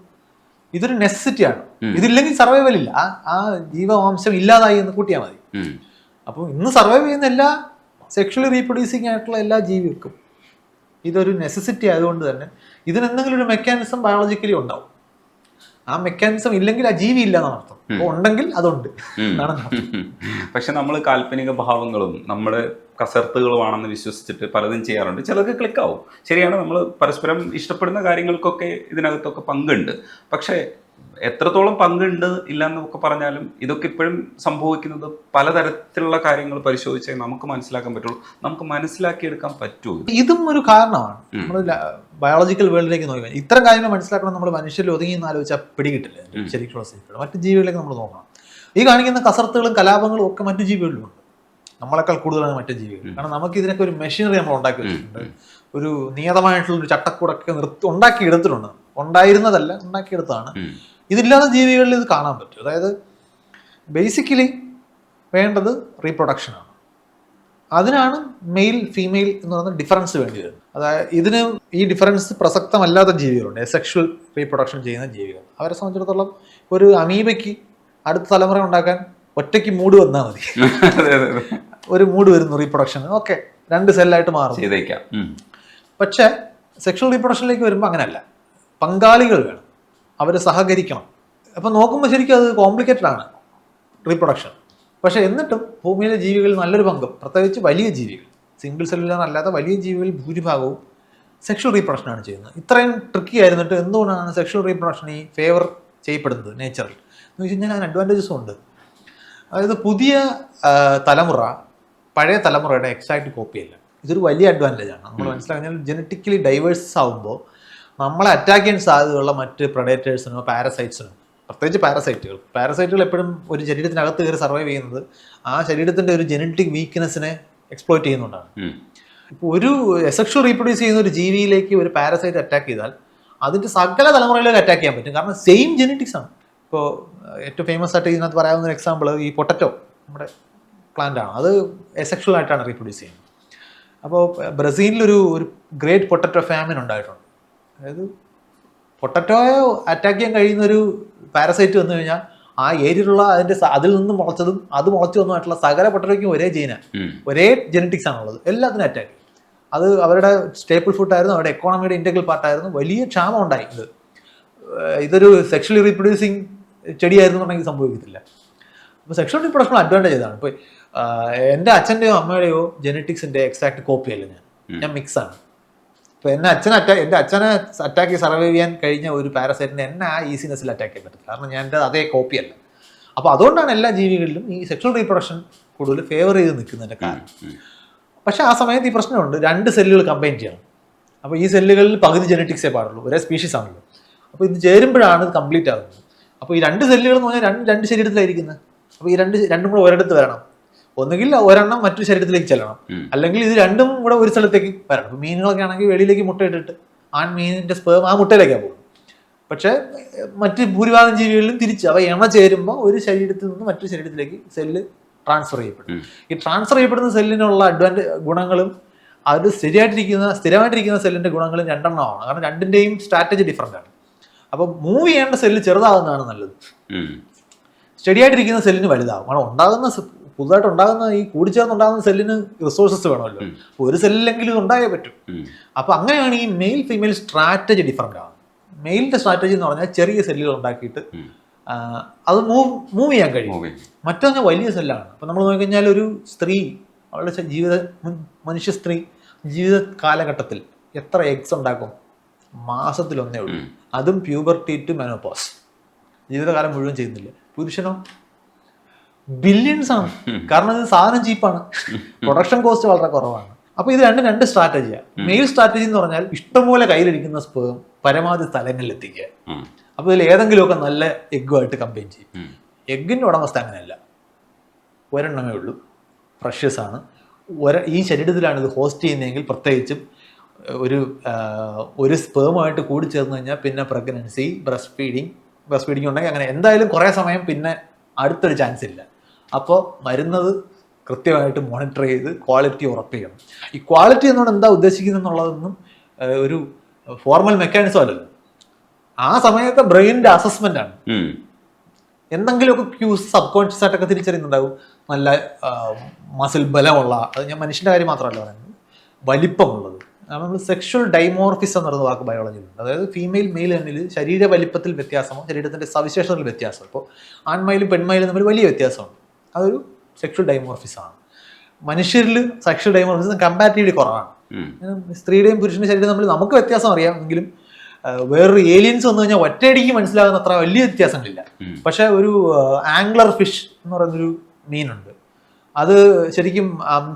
ഇതൊരു നെസസിറ്റി ആണ്. ഇതില്ലെങ്കിൽ സർവൈവൽ ഇല്ല. ആ ജീവവാംശം ഇല്ലാതായി എന്ന് കൂട്ടിയാൽ മതി. അപ്പോൾ ഇന്ന് സർവൈവ് ചെയ്യുന്ന എല്ലാ സെക്ഷലി റീപ്രൊഡ്യൂസിങ് ആയിട്ടുള്ള എല്ലാ ജീവികൾക്കും ഇതൊരു നെസസിറ്റി ആയതുകൊണ്ട് തന്നെ ഇതിനെന്തെങ്കിലും ഒരു മെക്കാനിസം ബയോളജിക്കലി ഉണ്ടാവും. ആ മെക്കാനിസം ഇല്ലെങ്കിൽ ആ ജീവി ഇല്ല എന്നാണ് അർത്ഥം. അപ്പോൾ ഉണ്ടെങ്കിൽ അതുണ്ട്. പക്ഷെ നമ്മൾ കാൽപ്പനിക ഭാവങ്ങളും നമ്മുടെ കസർത്തുകളുമാണെന്ന് വിശ്വസിച്ചിട്ട് പലതും ചെയ്യാറുണ്ട്. ചിലർക്ക് ക്ലിക്കാവും ശരിയാണ് നമ്മൾ പരസ്പരം ഇഷ്ടപ്പെടുന്ന കാര്യങ്ങൾക്കൊക്കെ ഇതിനകത്തൊക്കെ പങ്കുണ്ട്. പക്ഷേ എത്രത്തോളം പങ്കുണ്ട് ഇല്ല എന്നൊക്കെ പറഞ്ഞാലും ഇതൊക്കെ ഇപ്പോഴും സംഭവിക്കുന്നത് പലതരത്തിലുള്ള കാര്യങ്ങൾ പരിശോധിച്ചാൽ നമുക്ക് മനസ്സിലാക്കാൻ പറ്റുള്ളൂ. നമുക്ക് മനസ്സിലാക്കിയെടുക്കാൻ പറ്റുള്ളൂ ഇത്? ഒരു കാരണമാണ്. നമ്മൾ ബയോളജിക്കൽ വേൾഡിലേക്ക് നോക്കി ഇത്തരം കാര്യങ്ങൾ മനസ്സിലാക്കണം നമ്മൾ മനുഷ്യരിൽ ഒതുങ്ങി എന്ന് ആലോചിച്ചാൽ പിടികിട്ടില്ല ശരിക്കുള്ള സ്ഥിതികൾ മറ്റു ജീവികളിലേക്ക് നമ്മൾ നോക്കണം. ഈ കാണിക്കുന്ന കസർത്തുകളും കലാപങ്ങളും ഒക്കെ മറ്റു ജീവികളിലും ഉണ്ട്. നമ്മളെക്കാൾ കൂടുതലാണ് മറ്റു ജീവികൾ. കാരണം നമുക്ക് ഇതിനൊക്കെ ഒരു മെഷീനറി നമ്മൾ ഉണ്ടാക്കി വെച്ചിട്ടുണ്ട്. ഒരു നിയതമായിട്ടുള്ള ഒരു ചട്ടക്കൂടൊക്കെ നിർത്തി ഉണ്ടാക്കിയെടുത്തിട്ടുണ്ട്. ഉണ്ടായിരുന്നതല്ല ഉണ്ടാക്കിയെടുത്താണ്. ഇതില്ലാത്ത ജീവികളിൽ ഇത് കാണാൻ പറ്റും. അതായത് ബേസിക്കലി വേണ്ടത് റീപ്രൊഡക്ഷനാണ് അതിനാണ് മെയിൽ ഫീമെയിൽ എന്ന് പറയുന്ന ഡിഫറൻസ് വേണ്ടി വരുന്നത് അതായത് ഇതിന് ഈ ഡിഫറൻസ് പ്രസക്തമല്ലാത്ത ജീവികളുണ്ട്. സെക്ഷൽ റീപ്രൊഡക്ഷൻ ചെയ്യുന്ന ജീവികൾ. അവരെ സംബന്ധിച്ചിടത്തോളം ഒരു അമീബയ്ക്ക് അടുത്ത തലമുറ ഉണ്ടാക്കാൻ ഒറ്റയ്ക്ക് മൂട് വന്നാൽ മതി. ഒരു മൂട് വരുന്നു റീപ്രൊഡക്ഷൻ ഓക്കെ രണ്ട് സെല്ലായിട്ട് മാറും ചെയ്തേക്കാം. പക്ഷേ സെക്ഷൽ റീപ്രൊഡക്ഷനിലേക്ക് വരുമ്പോൾ അങ്ങനെയല്ല പങ്കാളികൾ വേണം. അവർ സഹകരിക്കണം. അപ്പം നോക്കുമ്പോൾ ശരിക്കും അത് കോംപ്ലിക്കേറ്റഡ് ആണ്. റീപ്രൊഡക്ഷൻ പക്ഷേ എന്നിട്ടും ഭൂമിയിലെ ജീവികളിൽ നല്ലൊരു പങ്കും പ്രത്യേകിച്ച് വലിയ ജീവികൾ സിംഗിൾ സെല്ലുലാർ അല്ലാത്ത വലിയ ജീവികളിൽ ഭൂരിഭാഗവും സെക്ഷൽ റീപ്രൊഡക്ഷനാണ് ചെയ്യുന്നത്. ഇത്രയും ട്രിക്കി ആയിരുന്നിട്ട് എന്തുകൊണ്ടാണ് സെക്ഷൽ റീപ്രൊഡക്ഷൻ ഈ ഫേവർ ചെയ്യപ്പെടുന്നത് നേച്ചറിൽ എന്ന് വെച്ച് കഴിഞ്ഞാൽ അതിന് അഡ്വാന്റേജസും ഉണ്ട്. അതായത് പുതിയ തലമുറ പഴയ തലമുറയുടെ എക്സാക്ട് കോപ്പിയല്ല ഇതൊരു വലിയ അഡ്വാന്റേജ് ആണ്. നമ്മൾ മനസ്സിലാക്കിയാൽ ജനറ്റിക്കലി ഡൈവേഴ്സ് ആവുമ്പോൾ നമ്മളെ അറ്റാക്ക് ചെയ്യാൻ സാധ്യതയുള്ള മറ്റ് പ്രൊഡേറ്റേഴ്സിനോ പാരസൈറ്റ്സിനോ പ്രത്യേകിച്ച് പാരസൈറ്റുകൾ പാരസൈറ്റുകൾ എപ്പോഴും ഒരു ശരീരത്തിനകത്ത് കയറി സർവൈവ് ചെയ്യുന്നത് ആ ശരീരത്തിന്റെ ഒരു ജനറ്റിക് വീക്ക്നെസ്സിനെ എക്സ്പ്ലോയിറ്റ് ചെയ്യുന്നുണ്ടാണ്. ഇപ്പോൾ ഒരു എസെക്ഷൽ റീപ്രൊഡ്യൂസ് ചെയ്യുന്ന ഒരു ജീവിയിലേക്ക് ഒരു പാരസൈറ്റ് അറ്റാക്ക് ചെയ്താൽ അതിന്റെ സകല തലമുറയിലേക്ക് അറ്റാക്ക് ചെയ്യാൻ പറ്റും. കാരണം സെയിം ജെനറ്റിക്സ് ആണ്. ഇപ്പോൾ ഏറ്റവും ഫേമസ് ആയിട്ട് ഇതിനകത്ത് പറയാവുന്ന ഒരു എക്സാമ്പിൾ ഈ പൊട്ടറ്റോ നമ്മുടെ പ്ലാന്റ് ആണ്. അത് എസെക്ഷൽ ആയിട്ടാണ് റീപ്രൊഡ്യൂസ് ചെയ്യുന്നത്. അപ്പോൾ ബ്രസീലിലൊരു ഒരു ഗ്രേറ്റ് പൊട്ടറ്റോ ഫാമിൻ ഉണ്ടായിട്ടുണ്ട്. അതായത് പൊട്ടറ്റോയെ അറ്റാക്ക് ചെയ്യാൻ കഴിയുന്ന ഒരു പാരസൈറ്റ് വന്നു കഴിഞ്ഞാൽ ആ ഏരിയയിലുള്ള അതിന്റെ അതിൽ നിന്ന് മുളച്ചതും അത് മുളച്ചു വന്നതായിട്ടുള്ള സകല പൊട്ടറ്റോയ്ക്കും ഒരേ ജീന. ഒരേ ജെനറ്റിക്സ് ആണുള്ളത് എല്ലാത്തിനും അറ്റാക്ക് അത് അവരുടെ സ്റ്റേപ്പിൾ ഫുഡായിരുന്നു അവരുടെ എക്കോണമിയുടെ ഇന്റഗ്രൽ പാർട്ടായിരുന്നു വലിയ ക്ഷാമം ഉണ്ടായി. ഇത് ഇതൊരു സെക്ഷലി റീപ്രൊഡ്യൂസിങ് ചെടിയായിരുന്നുണ്ടെങ്കിൽ സംഭവിക്കത്തില്ല. അപ്പോൾ സെക്ഷൽ റീപ്രൊഡക്ഷൻ അഡ്വാന്റേജ് ഇതാണ് ഇപ്പോൾ എന്റെ അച്ഛന്റെയോ അമ്മയുടെയോ ജെനറ്റിക്സിന്റെ എക്സാക്ട് കോപ്പിയല്ല ഞാൻ. ഞാൻ മിക്സ് ഇപ്പോൾ എന്നെ അച്ഛൻ അറ്റാക്ക് എന്റെ അച്ഛനെ അറ്റാക്ക് ചെയ്ത് സർവൈവ് ചെയ്യാൻ കഴിഞ്ഞ ഒരു പാരസൈറ്റിനെ എന്നെ ആ ഈസിനെസ്സിൽ അറ്റാക്ക് ചെയ്യാൻ പറ്റില്ല കാരണം ഞാൻ എന്റെ അതേ കോപ്പിയല്ല അപ്പോൾ അതുകൊണ്ടാണ് എല്ലാ ജീവികളിലും ഈ സെക്ഷൽ റീപ്രൊഡക്ഷൻ കൂടുതൽ ഫേവർ ചെയ്ത് നിൽക്കുന്നതിന്റെ കാരണം. പക്ഷെ പക്ഷേ ആ സമയത്ത് ഈ പ്രശ്നമുണ്ട്. രണ്ട് സെല്ലുകൾ കമ്പൈൻ ചെയ്യണം. അപ്പോൾ ഈ സെല്ലുകളിൽ പകുതി ജെനറ്റിക്സേ പാടുള്ളൂ. ഒരേ സ്പീഷീസ് ആണല്ലോ. അപ്പോൾ ഇത് ചേരുമ്പോഴാണ് ഇത് കംപ്ലീറ്റ് ആകുന്നത് അപ്പോൾ ഈ രണ്ട് സെല്ലുകൾ എന്ന് പറഞ്ഞാൽ രണ്ട് രണ്ട് ശരീരത്തിലായിരിക്കുന്നത് അപ്പോൾ ഈ രണ്ട് രണ്ടും കൂടെ ഒരിടത്ത് വരണം. ഒന്നുകിൽ ഒരെണ്ണം മറ്റൊരു ശരീരത്തിലേക്ക് ചെല്ലണം. അല്ലെങ്കിൽ ഇത് രണ്ടും കൂടെ ഒരു സ്ഥലത്തേക്ക് വരണം. മീനുകളൊക്കെ ആണെങ്കിൽ വെളിയിലേക്ക് മുട്ടയിട്ടിട്ട് ആൺ മീനിന്റെ സ്പേം ആ മുട്ടയിലേക്കാണ് പോകും പക്ഷേ മറ്റ് ഭൂരിഭാഗം ജീവികളിലും തിരിച്ച് അവ എണ ചേരുമ്പോൾ ഒരു ശരീരത്തിൽ നിന്ന് മറ്റൊരു ശരീരത്തിലേക്ക് സെല്ല് ട്രാൻസ്ഫർ ചെയ്യപ്പെടും. ഈ ട്രാൻസ്ഫർ ചെയ്യപ്പെടുന്ന സെല്ലിനുള്ള അഡ്വാന്റേ ഗുണങ്ങളും അത് ശരിയായിട്ടിരിക്കുന്ന സ്ഥിരമായിട്ടിരിക്കുന്ന സെല്ലിന്റെ ഗുണങ്ങളും രണ്ടെണ്ണമാണ് കാരണം രണ്ടിന്റെയും സ്ട്രാറ്റജി ഡിഫറെന്റ് ആണ്. അപ്പോൾ മൂവ് ചെയ്യേണ്ട സെല്ല് ചെറുതാകുന്നതാണ് നല്ലത്. സ്റ്റഡി ആയിട്ടിരിക്കുന്ന സെല്ലിന് വലുതാകും കാരണം ഉണ്ടാകുന്ന പുതുതായിട്ട് ഉണ്ടാകുന്ന ഈ കൂടിച്ചേർന്നുണ്ടാകുന്ന സെല്ലിന് റിസോഴ്സസ് വേണമല്ലോ. അപ്പോൾ ഒരു സെല്ലിലെങ്കിലും ഉണ്ടായേ പറ്റും. അപ്പോൾ അങ്ങനെയാണ് ഈ മെയിൽ ഫീമെയിൽ സ്ട്രാറ്റജി ഡിഫറെന്റ് ആവുന്നത്. മെയിലിന്റെ സ്ട്രാറ്റജി എന്ന് പറഞ്ഞാൽ ചെറിയ സെല്ലുകൾ ഉണ്ടാക്കിയിട്ട് അത് മൂവ് മൂവ് ചെയ്യാൻ കഴിയും. മറ്റൊന്ന് വലിയ സെല്ലാണ്. അപ്പോൾ നമ്മൾ നോക്കിക്കഴിഞ്ഞാൽ ഒരു സ്ത്രീ അവളുടെ ജീവിത മനുഷ്യ സ്ത്രീ ജീവിത കാലഘട്ടത്തിൽ എത്ര എഗ്സ് ഉണ്ടാക്കും? മാസത്തിലൊന്നേ ഉള്ളൂ. അതും പ്യൂബർട്ടി ടു മെനോപോസ് ജീവിതകാലം മുഴുവൻ ചെയ്യുന്നില്ല? പുരുഷനോ ബില്യൺസ് ആണ്. കാരണം ഇത് സാധനം ചീപ്പാണ് പ്രൊഡക്ഷൻ കോസ്റ്റ് വളരെ കുറവാണ്. അപ്പൊ ഇത് രണ്ടും രണ്ട് സ്ട്രാറ്റജിയാണ് മെയിൽ സ്ട്രാറ്റജി എന്ന് പറഞ്ഞാൽ ഇഷ്ടംപോലെ കയ്യിലിരിക്കുന്ന സ്പേം പരമാവധി സ്ഥലങ്ങളിൽ എത്തിക്കുക. അപ്പൊ ഇതിൽ ഏതെങ്കിലുമൊക്കെ നല്ല എഗ്ഗുമായിട്ട് കമ്പയിൻ ചെയ്യും. എഗ്ഗിന്റെ ഉടമസ്ഥ അങ്ങനെയല്ല ഒരെണ്ണമേ ഉള്ളൂ. ഫ്രഷ്യസ് ആണ്. ഒര ഈ ശരീരത്തിലാണ് ഇത് ഹോസ്റ്റ് ചെയ്യുന്നതെങ്കിൽ പ്രത്യേകിച്ചും ഒരു ഒരു സ്പേമായിട്ട് കൂടി ചേർന്ന് കഴിഞ്ഞാൽ പിന്നെ pregnancy breast feeding breast feeding ഉണ്ടെങ്കിൽ അങ്ങനെ എന്തായാലും കുറേ സമയം പിന്നെ അടുത്തൊരു ചാൻസ് ഇല്ല. അപ്പോൾ മരുന്നത് കൃത്യമായിട്ട് മോണിറ്റർ ചെയ്ത് ക്വാളിറ്റി ഉറപ്പിക്കണം. ഈ ക്വാളിറ്റി എന്നോട് എന്താ ഉദ്ദേശിക്കുന്നത് എന്നുള്ളതൊന്നും ഒരു ഫോർമൽ മെക്കാനിസം അല്ലല്ലോ. ആ സമയത്തെ ബ്രെയിനിന്റെ അസസ്മെന്റ് ആണ്. എന്തെങ്കിലുമൊക്കെ ക്യൂസ് സബ് കോൺഷ്യസ് ആയിട്ടൊക്കെ തിരിച്ചറിയുന്നുണ്ടാവും നല്ല മസിൽ ബലമുള്ള അത് ഞാൻ മനുഷ്യന്റെ കാര്യം മാത്രമല്ല പറയുന്നത് വലിപ്പമുള്ളത്. നമ്മൾ സെക്ഷൽ ഡൈമോർഫിസം എന്ന് പറയുന്ന വാക്ക് ബയോളജിയിലുണ്ട് അതായത് ഫീമെയിൽ മെയിൽ തമ്മിൽ ശരീര വലിപ്പത്തിൽ വ്യത്യാസമോ ശരീരത്തിന്റെ സവിശേഷതയിൽ വ്യത്യാസം ഇപ്പോൾ ആൺമയിലും പെൺമയിലും തമ്മിൽ വലിയ വ്യത്യാസമുണ്ട്. അതൊരു സെക്ഷൽ ഡൈമോർഫിസമാണ് മനുഷ്യരിൽ സെക്ഷൽ ഡൈമോർഫിസം കമ്പാരിറ്റീവ്ലി കുറവാണ്. സ്ത്രീയുടെയും പുരുഷന്റെ ശരീരം തമ്മിൽ നമുക്ക് വ്യത്യാസം അറിയാം. എങ്കിലും വേറൊരു ഏലിയൻസ് വന്നു കഴിഞ്ഞാൽ ഒറ്റയടിക്ക് മനസ്സിലാകുന്ന അത്ര വലിയ വ്യത്യാസങ്ങളില്ല. പക്ഷെ ഒരു ആംഗ്ലർ ഫിഷ് എന്ന് പറയുന്നൊരു മീനുണ്ട് അത് ശരിക്കും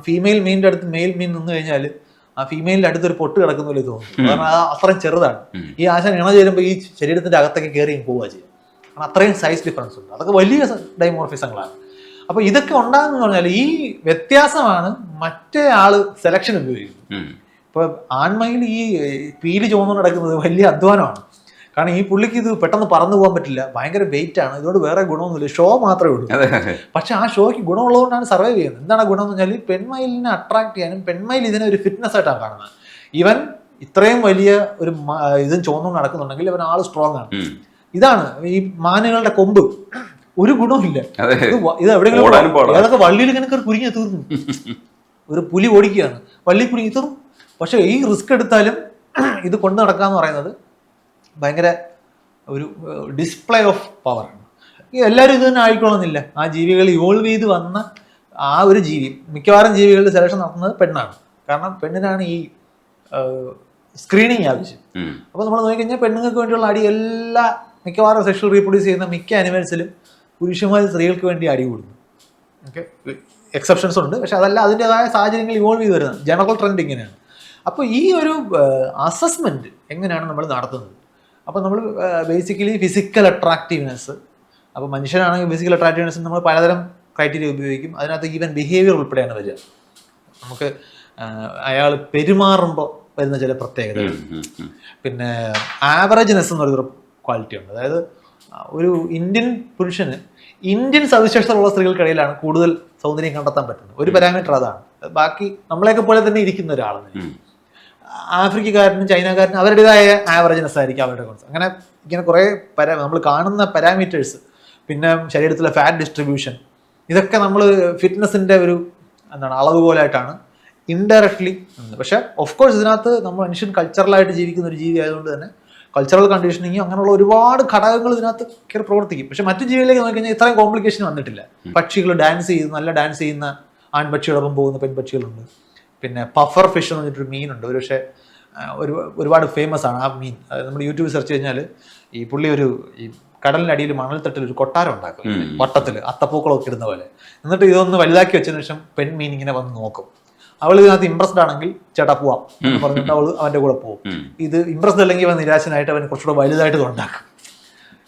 ഫീമെയിൽ മീനിന്റെ അടുത്ത് മെയിൽ മീൻ നിന്ന് കഴിഞ്ഞാൽ ആ ഫീമെയിലിന്റെ അടുത്ത് ഒരു പൊട്ട് കിടക്കുന്ന പോലെ തോന്നും. കാരണം അത് അത്രയും ചെറുതാണ്. ഈ ആശാൻ ഇണ ചേരുമ്പോൾ ഈ ശരീരത്തിന്റെ അകത്തേക്ക് കയറി പോവുക ചെയ്യും. കാരണം അത്രയും സൈസ് ഡിഫറൻസ് ഉണ്ട്. അതൊക്കെ വലിയ ഡൈമോർഫിസങ്ങളാണ് അപ്പൊ ഇതൊക്കെ ഉണ്ടാകുന്ന പറഞ്ഞാൽ ഈ വ്യത്യാസമാണ് മറ്റേ ആൾ സെലക്ഷൻ ഉപയോഗിക്കുന്നത്. ഇപ്പൊ ആൺമയിൽ ഈ പീൽ ചുമന്നു നടക്കുന്നത് വലിയ അധ്വാനമാണ്. കാരണം ഈ പുള്ളിക്ക് ഇത് പെട്ടെന്ന് പറന്നു പോകാൻ പറ്റില്ല. ഭയങ്കര വെയിറ്റ് ആണ്. ഇതോട് വേറെ ഗുണമൊന്നുമില്ല. ഷോ മാത്രമേ ഉള്ളൂ. പക്ഷെ ആ ഷോയ്ക്ക് ഗുണമുള്ളതുകൊണ്ടാണ് സർവൈവ് ചെയ്യുന്നത്. എന്താണ് ഗുണം എന്ന് വെച്ചാൽ പെൺമയിലിനെ അട്രാക്ട് ചെയ്യാനും പെൺമയിൽ ഇതിനെ ഒരു ഫിറ്റ്നസ് ആയിട്ടാണ് കാണുന്നത്. ഇവൻ ഇത്രയും വലിയ ഒരു ഇതും ചുവന്നു നടക്കുന്നുണ്ടെങ്കിൽ ഇവൻ ആൾ സ്ട്രോങ് ആണ്. ഇതാണ് ഈ മാനുകളുടെ കൊമ്പ്. ഒരു ഗുണമില്ല ഇത് എവിടെയെങ്കിലും. ഏതൊക്കെ വള്ളിയിൽ ഇങ്ങനെ കുരുങ്ങി തീർന്നു. ഒരു പുലി ഓടിക്കുകയാണ്. വള്ളി കുരുങ്ങി തീർന്നു. പക്ഷെ ഈ റിസ്ക് എടുത്താലും ഇത് കൊണ്ടു നടക്കാന്ന് പറയുന്നത് ഭയങ്കര ഒരു ഡിസ്പ്ലേ ഓഫ് പവറാണ് ആണ്. എല്ലാവരും ഇത് തന്നെ ആയിക്കൊള്ളുന്നില്ല. ആ ജീവികൾ ഇവോൾവ് ചെയ്ത് വന്ന ആ ഒരു ജീവി മിക്കവാറും ജീവികളുടെ സെലക്ഷൻ നടത്തുന്നത് പെണ്ണാണ്. കാരണം പെണ്ണിനാണ് ഈ സ്ക്രീനിങ് ആവശ്യം. അപ്പോൾ നമ്മൾ നോക്കിക്കഴിഞ്ഞാൽ പെണ്ണുങ്ങൾക്ക് വേണ്ടിയുള്ള അടി എല്ലാ മിക്കവാറും സെക്ഷൽ റീപ്രൊഡ്യൂസ് ചെയ്യുന്ന മിക്ക അനിമൽസിലും പുരുഷന്മാർ സ്ത്രീകൾക്ക് വേണ്ടി അടി കൂടുന്നു. ഓക്കെ എക്സെപ്ഷൻസ് ഉണ്ട്. പക്ഷെ അതല്ല അതിന്റെതായ സാഹചര്യങ്ങൾ ഇവോൾവ് ചെയ്ത് വരുന്നത്. ജനറൽ ട്രെൻഡ് ഇങ്ങനെയാണ്. അപ്പോൾ ഈ ഒരു അസസ്മെന്റ് എങ്ങനെയാണ് നമ്മൾ നടത്തുന്നത്? അപ്പോൾ നമ്മൾ ബേസിക്കലി ഫിസിക്കൽ അട്രാക്റ്റീവ്നെസ് അപ്പോൾ മനുഷ്യനാണെങ്കിൽ ഫിസിക്കൽ അട്രാക്റ്റീവ്നെസ് നമ്മൾ പലതരം ക്രൈറ്റീരിയ ഉപയോഗിക്കും. അതിനകത്ത് ഈവൻ ബിഹേവിയർ ഉൾപ്പെടെയാണ് വരിക. നമുക്ക് അയാൾ പെരുമാറുമ്പോൾ വരുന്ന ചില പ്രത്യേകതകൾ. പിന്നെ ആവറേജ്നെസ് എന്നൊരു ക്വാളിറ്റി ഉണ്ട്. അതായത് ഒരു ഇന്ത്യൻ പുരുഷന് ഇന്ത്യൻ സവിശേഷതകളുള്ള സ്ത്രീകൾക്കിടയിലാണ് കൂടുതൽ സൗന്ദര്യം കണ്ടെത്താൻ പറ്റുന്നത്. ഒരു പാരാമീറ്റർ അതാണ്. ബാക്കി നമ്മളെയൊക്കെ പോലെ തന്നെ ഇരിക്കുന്ന ഒരാളെന്ന്. ആഫ്രിക്കക്കാരനും ചൈനക്കാരനും അവരുടേതായ ആവറേജ്നെസ് ആയിരിക്കും അവരുടെ കോൺസ് അങ്ങനെ ഇങ്ങനെ കുറേ പരാ നമ്മൾ കാണുന്ന പാരാമീറ്റേഴ്സ് പിന്നെ ശരീരത്തിലെ ഫാറ്റ് ഡിസ്ട്രിബ്യൂഷൻ ഇതൊക്കെ നമ്മൾ ഫിറ്റ്നസിന്റെ ഒരു എന്താണ് അളവുകോലായിട്ടാണ് ഇൻഡയറക്ട്ലി പക്ഷേ ഓഫ് കോഴ്സ് ഇതിനകത്ത് നമ്മൾ മനുഷ്യൻ കൾച്ചറലായിട്ട് ജീവിക്കുന്ന ഒരു ജീവി ആയതുകൊണ്ട് തന്നെ കൾച്ചറൽ കണ്ടീഷനിങ്ങും അങ്ങനെയുള്ള ഒരുപാട് ഘടകങ്ങൾ ഇതിനകത്ത് കയറി പ്രവർത്തിക്കും. പക്ഷെ മറ്റു ജീവികളിലേക്ക് നോക്കിക്കഴിഞ്ഞാൽ ഇത്രയും കോംപ്ലിക്കേഷൻ വന്നിട്ടില്ല. പക്ഷികൾ ഡാൻസ് ചെയ്ത് നല്ല ഡാൻസ് ചെയ്യുന്ന ആൺപക്ഷിയോടൊപ്പം പോകുന്ന പെൺപക്ഷികളുണ്ട്. പിന്നെ പഫർ ഫിഷ് എന്ന് പറഞ്ഞിട്ടൊരു മീനുണ്ട്. ഒരു പക്ഷേ ഒരു ഒരുപാട് ഫേമസ് ആണ് ആ മീൻ. നമ്മൾ യൂട്യൂബിൽ സെർച്ച് കഴിഞ്ഞാൽ ഈ പുള്ളി ഒരു ഈ കടലിന്റെ അടിയിൽ മണൽത്തട്ടിൽ ഒരു കൊട്ടാരം ഉണ്ടാക്കും. വട്ടത്തിൽ അത്തപ്പൂക്കളൊക്കെ ഇടുന്ന പോലെ. എന്നിട്ട് ഇതൊന്ന് വലുതാക്കി വെച്ചതിന് ശേഷം പെൺ മീൻ ഇങ്ങനെ വന്ന് നോക്കും. അവൾ ഇതിനകത്ത് ഇമ്പ്രസ്ഡ് ആണെങ്കിൽ ചേട്ടാ പോവാം എന്ന് പറഞ്ഞിട്ട് അവൾ അവന്റെ കൂടെ പോകും ഇത് ഇമ്പ്രസ്ഡ് അല്ലെങ്കിൽ അവൻ നിരാശനായിട്ട് അവൻ കുറച്ചുകൂടെ വലുതായിട്ട് ഉണ്ടാക്കും.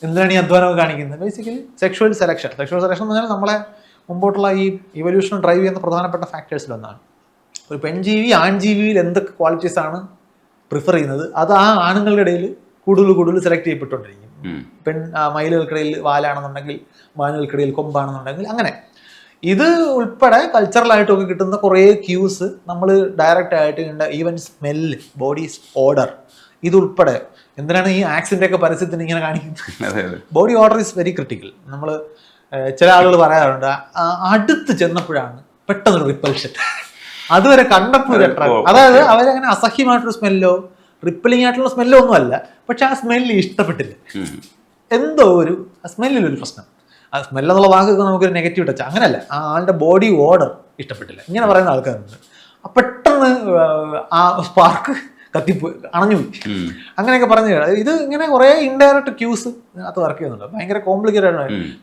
എന്തിനാണ് ഈ അധ്വാനം കാണിക്കുന്നത്? Basically sexual selection sexual selection എന്ന് പറഞ്ഞാൽ നമ്മളെ മുമ്പോട്ടുള്ള ഈ ഇവല്യൂഷൻ ഡ്രൈവ് ചെയ്യുന്ന പ്രധാനപ്പെട്ട ഫാക്ടേഴ്സിൽ ഒന്നാണ്. ഒരു പെൺജീവി ആൺജീവിയിൽ എന്തൊക്കെ ക്വാളിറ്റീസ് ആണ് പ്രിഫർ ചെയ്യുന്നത്? അത് ആ ആണുങ്ങളുടെ ഇടയിൽ കൂടുതൽ കൂടുതൽ സെലക്ട് ചെയ്യപ്പെട്ടുകൊണ്ടിരിക്കും. പെൺ മയിലുകൾക്കിടയിൽ വാലാണെന്നുണ്ടെങ്കിൽ മാനുകൾക്കിടയിൽ കൊമ്പാണെന്നുണ്ടെങ്കിൽ അങ്ങനെ. ഇത് ഉൾപ്പെടെ കൾച്ചറലായിട്ടൊക്കെ കിട്ടുന്ന കുറേ ക്യൂസ് നമ്മൾ ഡയറക്റ്റ് ആയിട്ട് കണ്ട ഈവൻ സ്മെല്ല് ബോഡി ഓർഡർ ഇതുൾപ്പെടെ എന്തിനാണ് ഈ ആക്സിന്റെ ഒക്കെ പരസ്യത്തിന് ഇങ്ങനെ കാണിക്കുന്നത്? Body odour is very critical നമ്മൾ ചില ആളുകൾ പറയാറുണ്ട് അടുത്ത് ചെന്നപ്പോഴാണ് പെട്ടെന്ന് റിപ്പൽഷൻ അതുവരെ കണ്ടപ്പോൾ. അതായത് അവരങ്ങനെ അസഹ്യമായിട്ടൊരു സ്മെല്ലോ റിപ്പലിംഗ് ആയിട്ടുള്ള സ്മെല്ലോ ഒന്നും അല്ല പക്ഷെ ആ സ്മെല്ല് ഇഷ്ടപ്പെട്ടില്ല. എന്തോ ഒരു സ്മെല്ലിൽ ഒരു പ്രശ്നം. ആ സ്മെൽ എന്നുള്ള വാക്കൊക്കെ നമുക്കൊരു നെഗറ്റീവ് ടച്ച് അങ്ങനെയല്ല ആ. ആളുടെ ബോഡി ഓർഡർ ഇഷ്ടപ്പെട്ടില്ല. ഇങ്ങനെ പറയുന്ന ആൾക്കാരുണ്ട്. ആ പെട്ടെന്ന് ആ സ്പാർക്ക് കത്തിപ്പോയി അണഞ്ഞുപോയി. അങ്ങനെയൊക്കെ പറഞ്ഞു ഇത് ഇങ്ങനെ കുറേ ഇൻഡയറക്റ്റ് ക്യൂസ് അത് വർക്ക് ചെയ്യുന്നുണ്ട്. ഭയങ്കര കോംപ്ലിക്കേറ്റഡ് ആണ്.